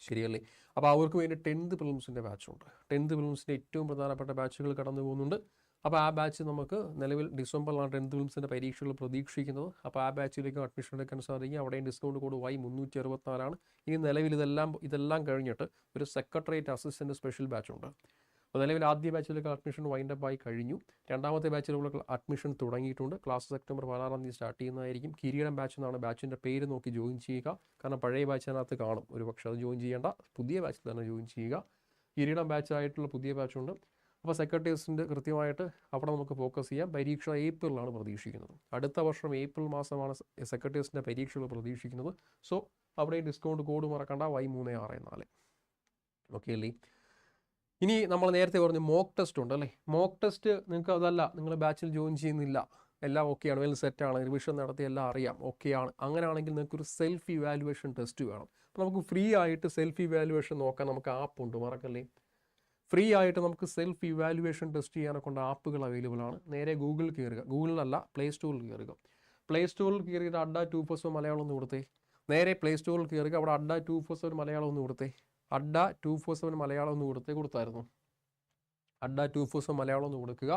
ശരിയല്ലേ? അപ്പോൾ അവർക്ക് വേണ്ടി ടെൻത്ത് പ്രിലിംസിന്റെ ബാച്ചുണ്ട്. ടെൻത്ത് പ്രിലിംസിന്റെ ഏറ്റവും പ്രധാനപ്പെട്ട ബാച്ചുകൾ കടന്നു പോകുന്നുണ്ട്. അപ്പോൾ ആ ബാച്ച് നമുക്ക് നിലവിൽ ഡിസംബറിലാണ് ടെൻത്ത് പ്രിലിംസിന്റെ പരീക്ഷകൾ പ്രതീക്ഷിക്കുന്നത്. അപ്പോൾ ആ ബാച്ചിലേക്ക് അഡ്മിഷൻ എടുക്കാൻ സാധിക്കും. അവിടെയും ഡിസ്കൗണ്ട് കോഡ് വൈ മുന്നൂറ്റി അറുപത്തിനാലാണ് ഇനി നിലവിൽ ഇതെല്ലാം ഇതെല്ലാം കഴിഞ്ഞിട്ട് ഒരു സെക്രട്ടേറിയറ്റ് അസിസ്റ്റന്റ് സ്പെഷ്യൽ ബാച്ചുണ്ട് അപ്പോൾ നിലവിൽ ആദ്യ ബാച്ചിലേക്ക് അഡ്മിഷൻ വൈൻഡപ്പ് ആയി കഴിഞ്ഞു. രണ്ടാമത്തെ ബാച്ചിലുള്ള അഡ്മിഷൻ തുടങ്ങിയിട്ടുണ്ട്. ക്ലാസ് സെപ്റ്റംബർ പതിനാറാം തീയതി സ്റ്റാർട്ട് ചെയ്യുന്നതായിരിക്കും. കിരീടം ബാച്ച് എന്നാണ് ബാച്ചിന്റെ പേര് നോക്കി ജോയിൻ ചെയ്യുക. കാരണം പഴയ ബാച്ചിനകത്ത് കാണും. ഒരു പക്ഷേ അത് ജോയിൻ ചെയ്യേണ്ട പുതിയ ബാച്ചിൽ തന്നെ ജോയിൻ ചെയ്യുക. കിരീടം ബാച്ചായിട്ടുള്ള പുതിയ ബാച്ചുണ്ട് അപ്പോൾ സെക്രട്ടേഴ്സിന്റെ കൃത്യമായിട്ട് അവിടെ നമുക്ക് ഫോക്കസ് ചെയ്യാം. പരീക്ഷ ഏപ്രിലാണ് പ്രതീക്ഷിക്കുന്നത്. അടുത്ത വർഷം ഏപ്രിൽ മാസമാണ് സെക്രട്ടേഴ്സിന്റെ പരീക്ഷകൾ പ്രതീക്ഷിക്കുന്നത്. സോ അവിടെ ഡിസ്കൗണ്ട് കോഡ് മറക്കണ്ട. വൈ മൂന്ന് ആറ് നാല്. ഓക്കെ അല്ലേ? ഇനി നമ്മൾ നേരത്തെ പറഞ്ഞു മോക്ക് ടെസ്റ്റ് ഉണ്ട് അല്ലേ മോക്ക് ടെസ്റ്റ് നിങ്ങൾക്ക് അതല്ല നിങ്ങൾ ബാച്ചിൽ ജോയിൻ ചെയ്യുന്നില്ല. എല്ലാം ഓക്കെയാണ് വെൽ സെറ്റാണ് റിവിഷൻ നടത്തി എല്ലാം അറിയാം ഓക്കെയാണ് അങ്ങനെയാണെങ്കിൽ നിങ്ങൾക്ക് ഒരു സെൽഫ് ഇവാലുവേഷൻ ടെസ്റ്റ് വേണം. അപ്പോൾ നമുക്ക് ഫ്രീ ആയിട്ട് സെൽഫ് ഇവാലുവേഷൻ നോക്കാൻ നമുക്ക് ആപ്പ് ഉണ്ട് മറക്കല്ലേ? ഫ്രീ ആയിട്ട് നമുക്ക് സെൽഫ് ഇവാലുവേഷൻ ടെസ്റ്റ് ചെയ്യാനൊക്കെ ആപ്പുകൾ അവൈലബിൾ ആണ്. നേരെ ഗൂഗിൾ കയറുക ഗൂഗിളിലല്ല പ്ലേ സ്റ്റോറിൽ കയറുക പ്ലേ സ്റ്റോറിൽ കയറിയിട്ട് അഡ്ഡ ടു ഫോർ മലയാളം ഒന്ന് കൊടുത്തേ. നേരെ പ്ലേ സ്റ്റോറിൽ കയറുക അവിടെ അഡ്ഡ ടു ഫോർ മലയാളം ഒന്ന് കൊടുത്തേ. Adda two four seven Malayalam ഒന്ന് കൊടുത്തേ കൊടുത്തായിരുന്നു. Adda two four seven Malayalam ഒന്ന് കൊടുക്കുക.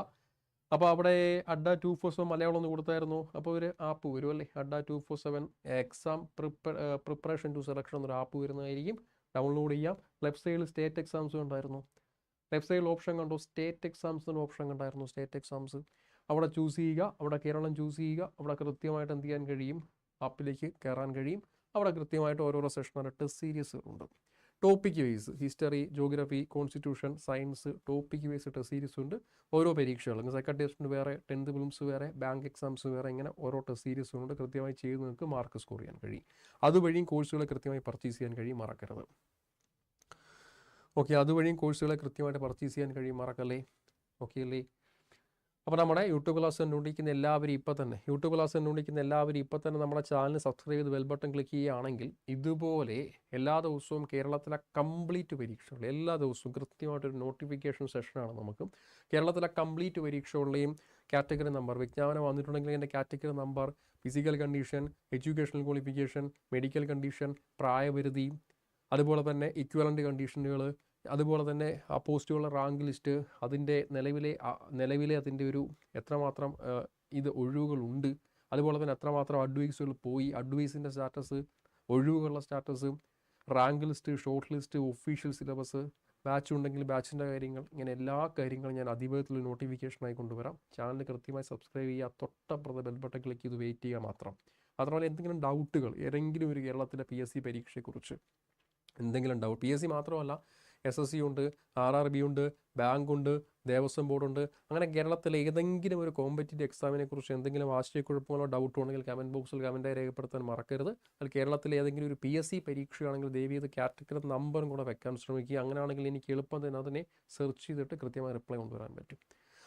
അപ്പോൾ അവിടെ Adda two four seven Malayalam ഒന്ന് കൊടുത്തായിരുന്നു. അപ്പോൾ ഒരു ആപ്പ് വരും അല്ലേ? Adda two four seven exam preparation to selection എന്നൊരു ആപ്പ് വരുന്നതായിരിക്കും. ഡൗൺലോഡ് ചെയ്യാം. ലെഫ്റ്റ് സൈഡിൽ സ്റ്റേറ്റ് എക്സാംസ് ഉണ്ടായിരുന്നു ലെഫ്റ്റ് സൈഡിൽ ഓപ്ഷൻ കണ്ടോ? സ്റ്റേറ്റ് എക്സാംസ് എന്ന ഓപ്ഷൻ കണ്ടായിരുന്നു സ്റ്റേറ്റ് എക്സാംസ് അവിടെ ചൂസ് ചെയ്യുക. അവിടെ കേരളം ചൂസ് ചെയ്യുക. അവിടെ കൃത്യമായിട്ട് എന്ത് ചെയ്യാൻ കഴിയും? ആപ്പിലേക്ക് കയറാൻ കഴിയും. അവിടെ കൃത്യമായിട്ട് ഓരോരോ സെഷനാണ് test സീരീസുകളുണ്ട് topic wise history geography constitution science topic wise test series ഉണ്ട്. ഓരോ പരീക്ഷകളും. സെക്കൻഡ് ടെസ്റ്റിന് വേറെ ടെൻത്ത് ഫിലിംസ് വേറെ ബാങ്ക് എക്സാംസ് വേറെ ഇങ്ങനെ ഓരോ ടെസ്റ്റ് സീരീസ് ഉണ്ട്. കൃത്യമായി ചെയ്ത് നിങ്ങൾക്ക് മാർക്ക് സ്കോർ ചെയ്യാൻ കഴിയും. അതുവഴിയും കോഴ്സുകൾ കൃത്യമായി പർച്ചേസ് ചെയ്യാൻ കഴിയും മറക്കരുത്. ഓക്കെ അതുവഴിയും കോഴ്സുകളെ കൃത്യമായിട്ട് പർച്ചേസ് ചെയ്യാൻ കഴിയും മറക്കല്ലേ? ഓക്കെ അല്ലേ? അപ്പോൾ നമ്മുടെ യൂട്യൂബ് ക്ലാസ് കണ്ടുകൊണ്ടിരിക്കുന്ന എല്ലാവരും ഇപ്പോൾ തന്നെ യൂട്യൂബ് ക്ലാസ് കണ്ടുകൊണ്ടിരിക്കുന്ന എല്ലാവരും ഇപ്പോൾ തന്നെ നമ്മുടെ ചാനൽ സബ്സ്ക്രൈബ് ചെയ്ത് ബെൽ ബട്ടൺ ക്ലിക്ക് ചെയ്യുകയാണെങ്കിൽ ഇതുപോലെ എല്ലാ ദിവസവും കേരളത്തിലെ കംപ്ലീറ്റ് പരീക്ഷകൾ എല്ലാ ദിവസവും കൃത്യമായിട്ടൊരു നോട്ടിഫിക്കേഷൻ സെഷനാണ് നമുക്ക്. കേരളത്തിലെ കംപ്ലീറ്റ് പരീക്ഷകളുടെയും കാറ്റഗറി നമ്പർ വിജ്ഞാപനം വന്നിട്ടുണ്ടെങ്കിൽ എന്റെ category number physical condition educational qualification medical condition പ്രായപരിധി അതുപോലെ തന്നെ ഇക്വലന്റ് കണ്ടീഷനുകൾ അതുപോലെ തന്നെ ആ പോസ്റ്റുകളുടെ റാങ്ക് ലിസ്റ്റ് അതിന്റെ നിലവിലെ നിലവിലെ അതിന്റെ ഒരു എത്രമാത്രം ഇത് ഒഴിവുകളുണ്ട്. അതുപോലെ തന്നെ എത്രമാത്രം അഡ്വൈസുകൾ പോയി അഡ്വൈസിന്റെ status ഒഴിവുകളുടെ status rank list short list official syllabus batch ഉണ്ടെങ്കിൽ ബാച്ചിന്റെ കാര്യങ്ങൾ ഇങ്ങനെ എല്ലാ കാര്യങ്ങളും ഞാൻ അതിവേഗത്തിൽ നോട്ടിഫിക്കേഷനായി കൊണ്ടുവരാം. ചാനൽ കൃത്യമായി സബ്സ്ക്രൈബ് ചെയ്യുക തൊട്ടപ്പുറത്തെ ബെൽ ബട്ടൺ ക്ലിക്ക് ചെയ്ത് വെയിറ്റ് ചെയ്യുക മാത്രം. മാത്രമല്ല എന്തെങ്കിലും ഡൗട്ടുകൾ ഏതെങ്കിലും ഒരു കേരളത്തിലെ പി എസ് സി പരീക്ഷയെക്കുറിച്ച് എന്തെങ്കിലും ഡൗട്ട് പി എസ് സി മാത്രമല്ല എസ് എസ് സി ഉണ്ട് ആർ ആർ ബി ഉണ്ട് ബാങ്ക് ഉണ്ട് ദേവസ്വം ബോർഡുണ്ട് അങ്ങനെ കേരളത്തിലെ ഏതെങ്കിലും ഒരു കോമ്പറ്റീറ്റീവ് എക്സാമിനെ കുറിച്ച് എന്തെങ്കിലും ആശയക്കുഴപ്പങ്ങളോ ഡൗട്ടോ ഉണ്ടെങ്കിൽ കമന്റ് ബോക്സിൽ കമന്റായി രേഖപ്പെടുത്താൻ മറക്കരുത്. അതിൽ കേരളത്തിലെ ഏതെങ്കിലും ഒരു പി എസ് സി പരീക്ഷയാണെങ്കിൽ ദയവ് ചെയ്ത് കാറ്റഗറി നമ്പറും കൂടെ വെക്കാൻ ശ്രമിക്കുക. അങ്ങനെയാണെങ്കിൽ എനിക്ക് എളുപ്പം തന്നെ അതിനെ സെർച്ച് ചെയ്തിട്ട് കൃത്യമായി റിപ്ലൈ കൊണ്ടുവരാൻ പറ്റും.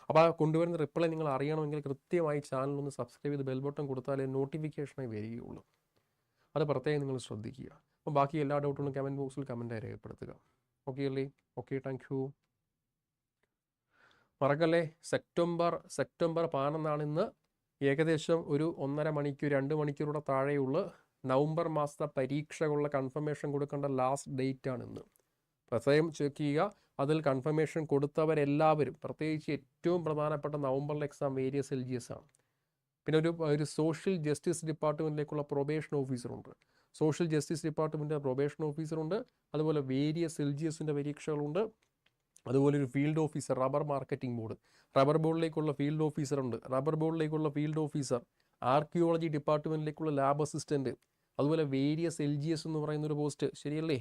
അപ്പോൾ കൊണ്ടുവരുന്ന റിപ്ലൈ നിങ്ങൾ അറിയണമെങ്കിൽ കൃത്യമായി ചാനൽ ഒന്ന് സബ്സ്ക്രൈബ് ചെയ്ത് ബെൽ ബട്ടൺ കൊടുത്താലേ നോട്ടിഫിക്കേഷനായി വരികയുള്ളൂ. അത് പ്രത്യേകം നിങ്ങൾ ശ്രദ്ധിക്കുക. അപ്പോൾ ബാക്കി എല്ലാ ഡൗട്ടുകളും കമന്റ് ബോക്സിൽ കമന്റായി രേഖപ്പെടുത്തുക. ഓക്കെ അല്ലേ ഓക്കെ താങ്ക് യു മറക്കല്ലേ? സെപ്റ്റംബർ സെപ്റ്റംബർ പതിനൊന്നാണ് ഇന്ന്. ഏകദേശം ഒരു ഒന്നര മണിക്കൂർ രണ്ട് മണിക്കൂറുടെ താഴെയുള്ള. നവംബർ മാസത്തെ പരീക്ഷകളുടെ കൺഫർമേഷൻ കൊടുക്കേണ്ട ലാസ്റ്റ് ഡേറ്റ് ആണ് ഇന്ന്. പ്രത്യേകം ചെക്ക് ചെയ്യുക. അതിൽ കൺഫർമേഷൻ കൊടുത്തവരെല്ലാവരും പ്രത്യേകിച്ച് ഏറ്റവും പ്രധാനപ്പെട്ട നവംബറിലെ exam various L G S ആണ്. പിന്നെ ഒരു ഒരു സോഷ്യൽ ജസ്റ്റിസ് ഡിപ്പാർട്ട്മെന്റിലേക്കുള്ള പ്രൊബേഷൻ ഓഫീസറുണ്ട് സോഷ്യൽ ജസ്റ്റിസ് ഡിപ്പാർട്ട്മെന്റ് പ്രൊബേഷൻ ഓഫീസറുണ്ട് അതുപോലെ വേരിയസ് എൽ ജി എസിന്റെ പരീക്ഷകളുണ്ട്. അതുപോലെ ഒരു field officer rubber marketing board rubber ബോർഡിലേക്കുള്ള field ഓഫീസറുണ്ട് റബ്ബർ ബോർഡിലേക്കുള്ള ഫീൽഡ് ഓഫീസർ ആർക്കിയോളജി ഡിപ്പാർട്ട്മെന്റിലേക്കുള്ള ലാബ് അസിസ്റ്റന്റ് അതുപോലെ വേരിയസ് എൽ ജി എസ് എന്ന് പറയുന്ന ഒരു പോസ്റ്റ് ശരിയല്ലേ?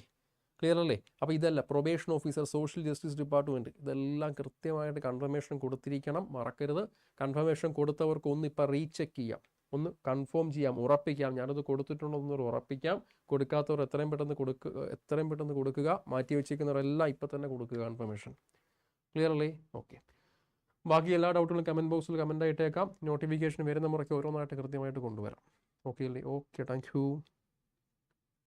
ക്ലിയർ അല്ലേ? അപ്പോൾ ഇതല്ല probation officer social justice department ഇതെല്ലാം കൃത്യമായിട്ട് കൺഫർമേഷൻ കൊടുത്തിരിക്കണം. മറക്കരുത്. കൺഫർമേഷൻ കൊടുത്തവർക്ക് ഒന്ന് ഇപ്പോൾ റീചെക്ക് ചെയ്യാം. ഒന്ന് കൺഫേം ചെയ്യാം. ഉറപ്പിക്കാം. ഞാനത് കൊടുത്തിട്ടുണ്ടോ എന്നൊരു ഉറപ്പിക്കാം. കൊടുക്കാത്തവർ എത്രയും പെട്ടെന്ന് കൊടുക്കുക എത്രയും പെട്ടെന്ന് കൊടുക്കുക. മാറ്റി വെച്ചിരിക്കുന്നവരെല്ലാം ഇപ്പം തന്നെ കൊടുക്കുക കൺഫർമേഷൻ ക്ലിയർ അല്ലേ? ഓക്കെ ബാക്കി എല്ലാ ഡൗട്ടുകളും കമന്റ് ബോക്സിൽ കമന്റ് ആയിട്ടേക്കാം. നോട്ടിഫിക്കേഷൻ വരുന്ന മുറയ്ക്ക് ഓരോന്നായിട്ട് കൃത്യമായിട്ട് കൊണ്ടുവരാം. ഓക്കെ അല്ലേ? Okay thank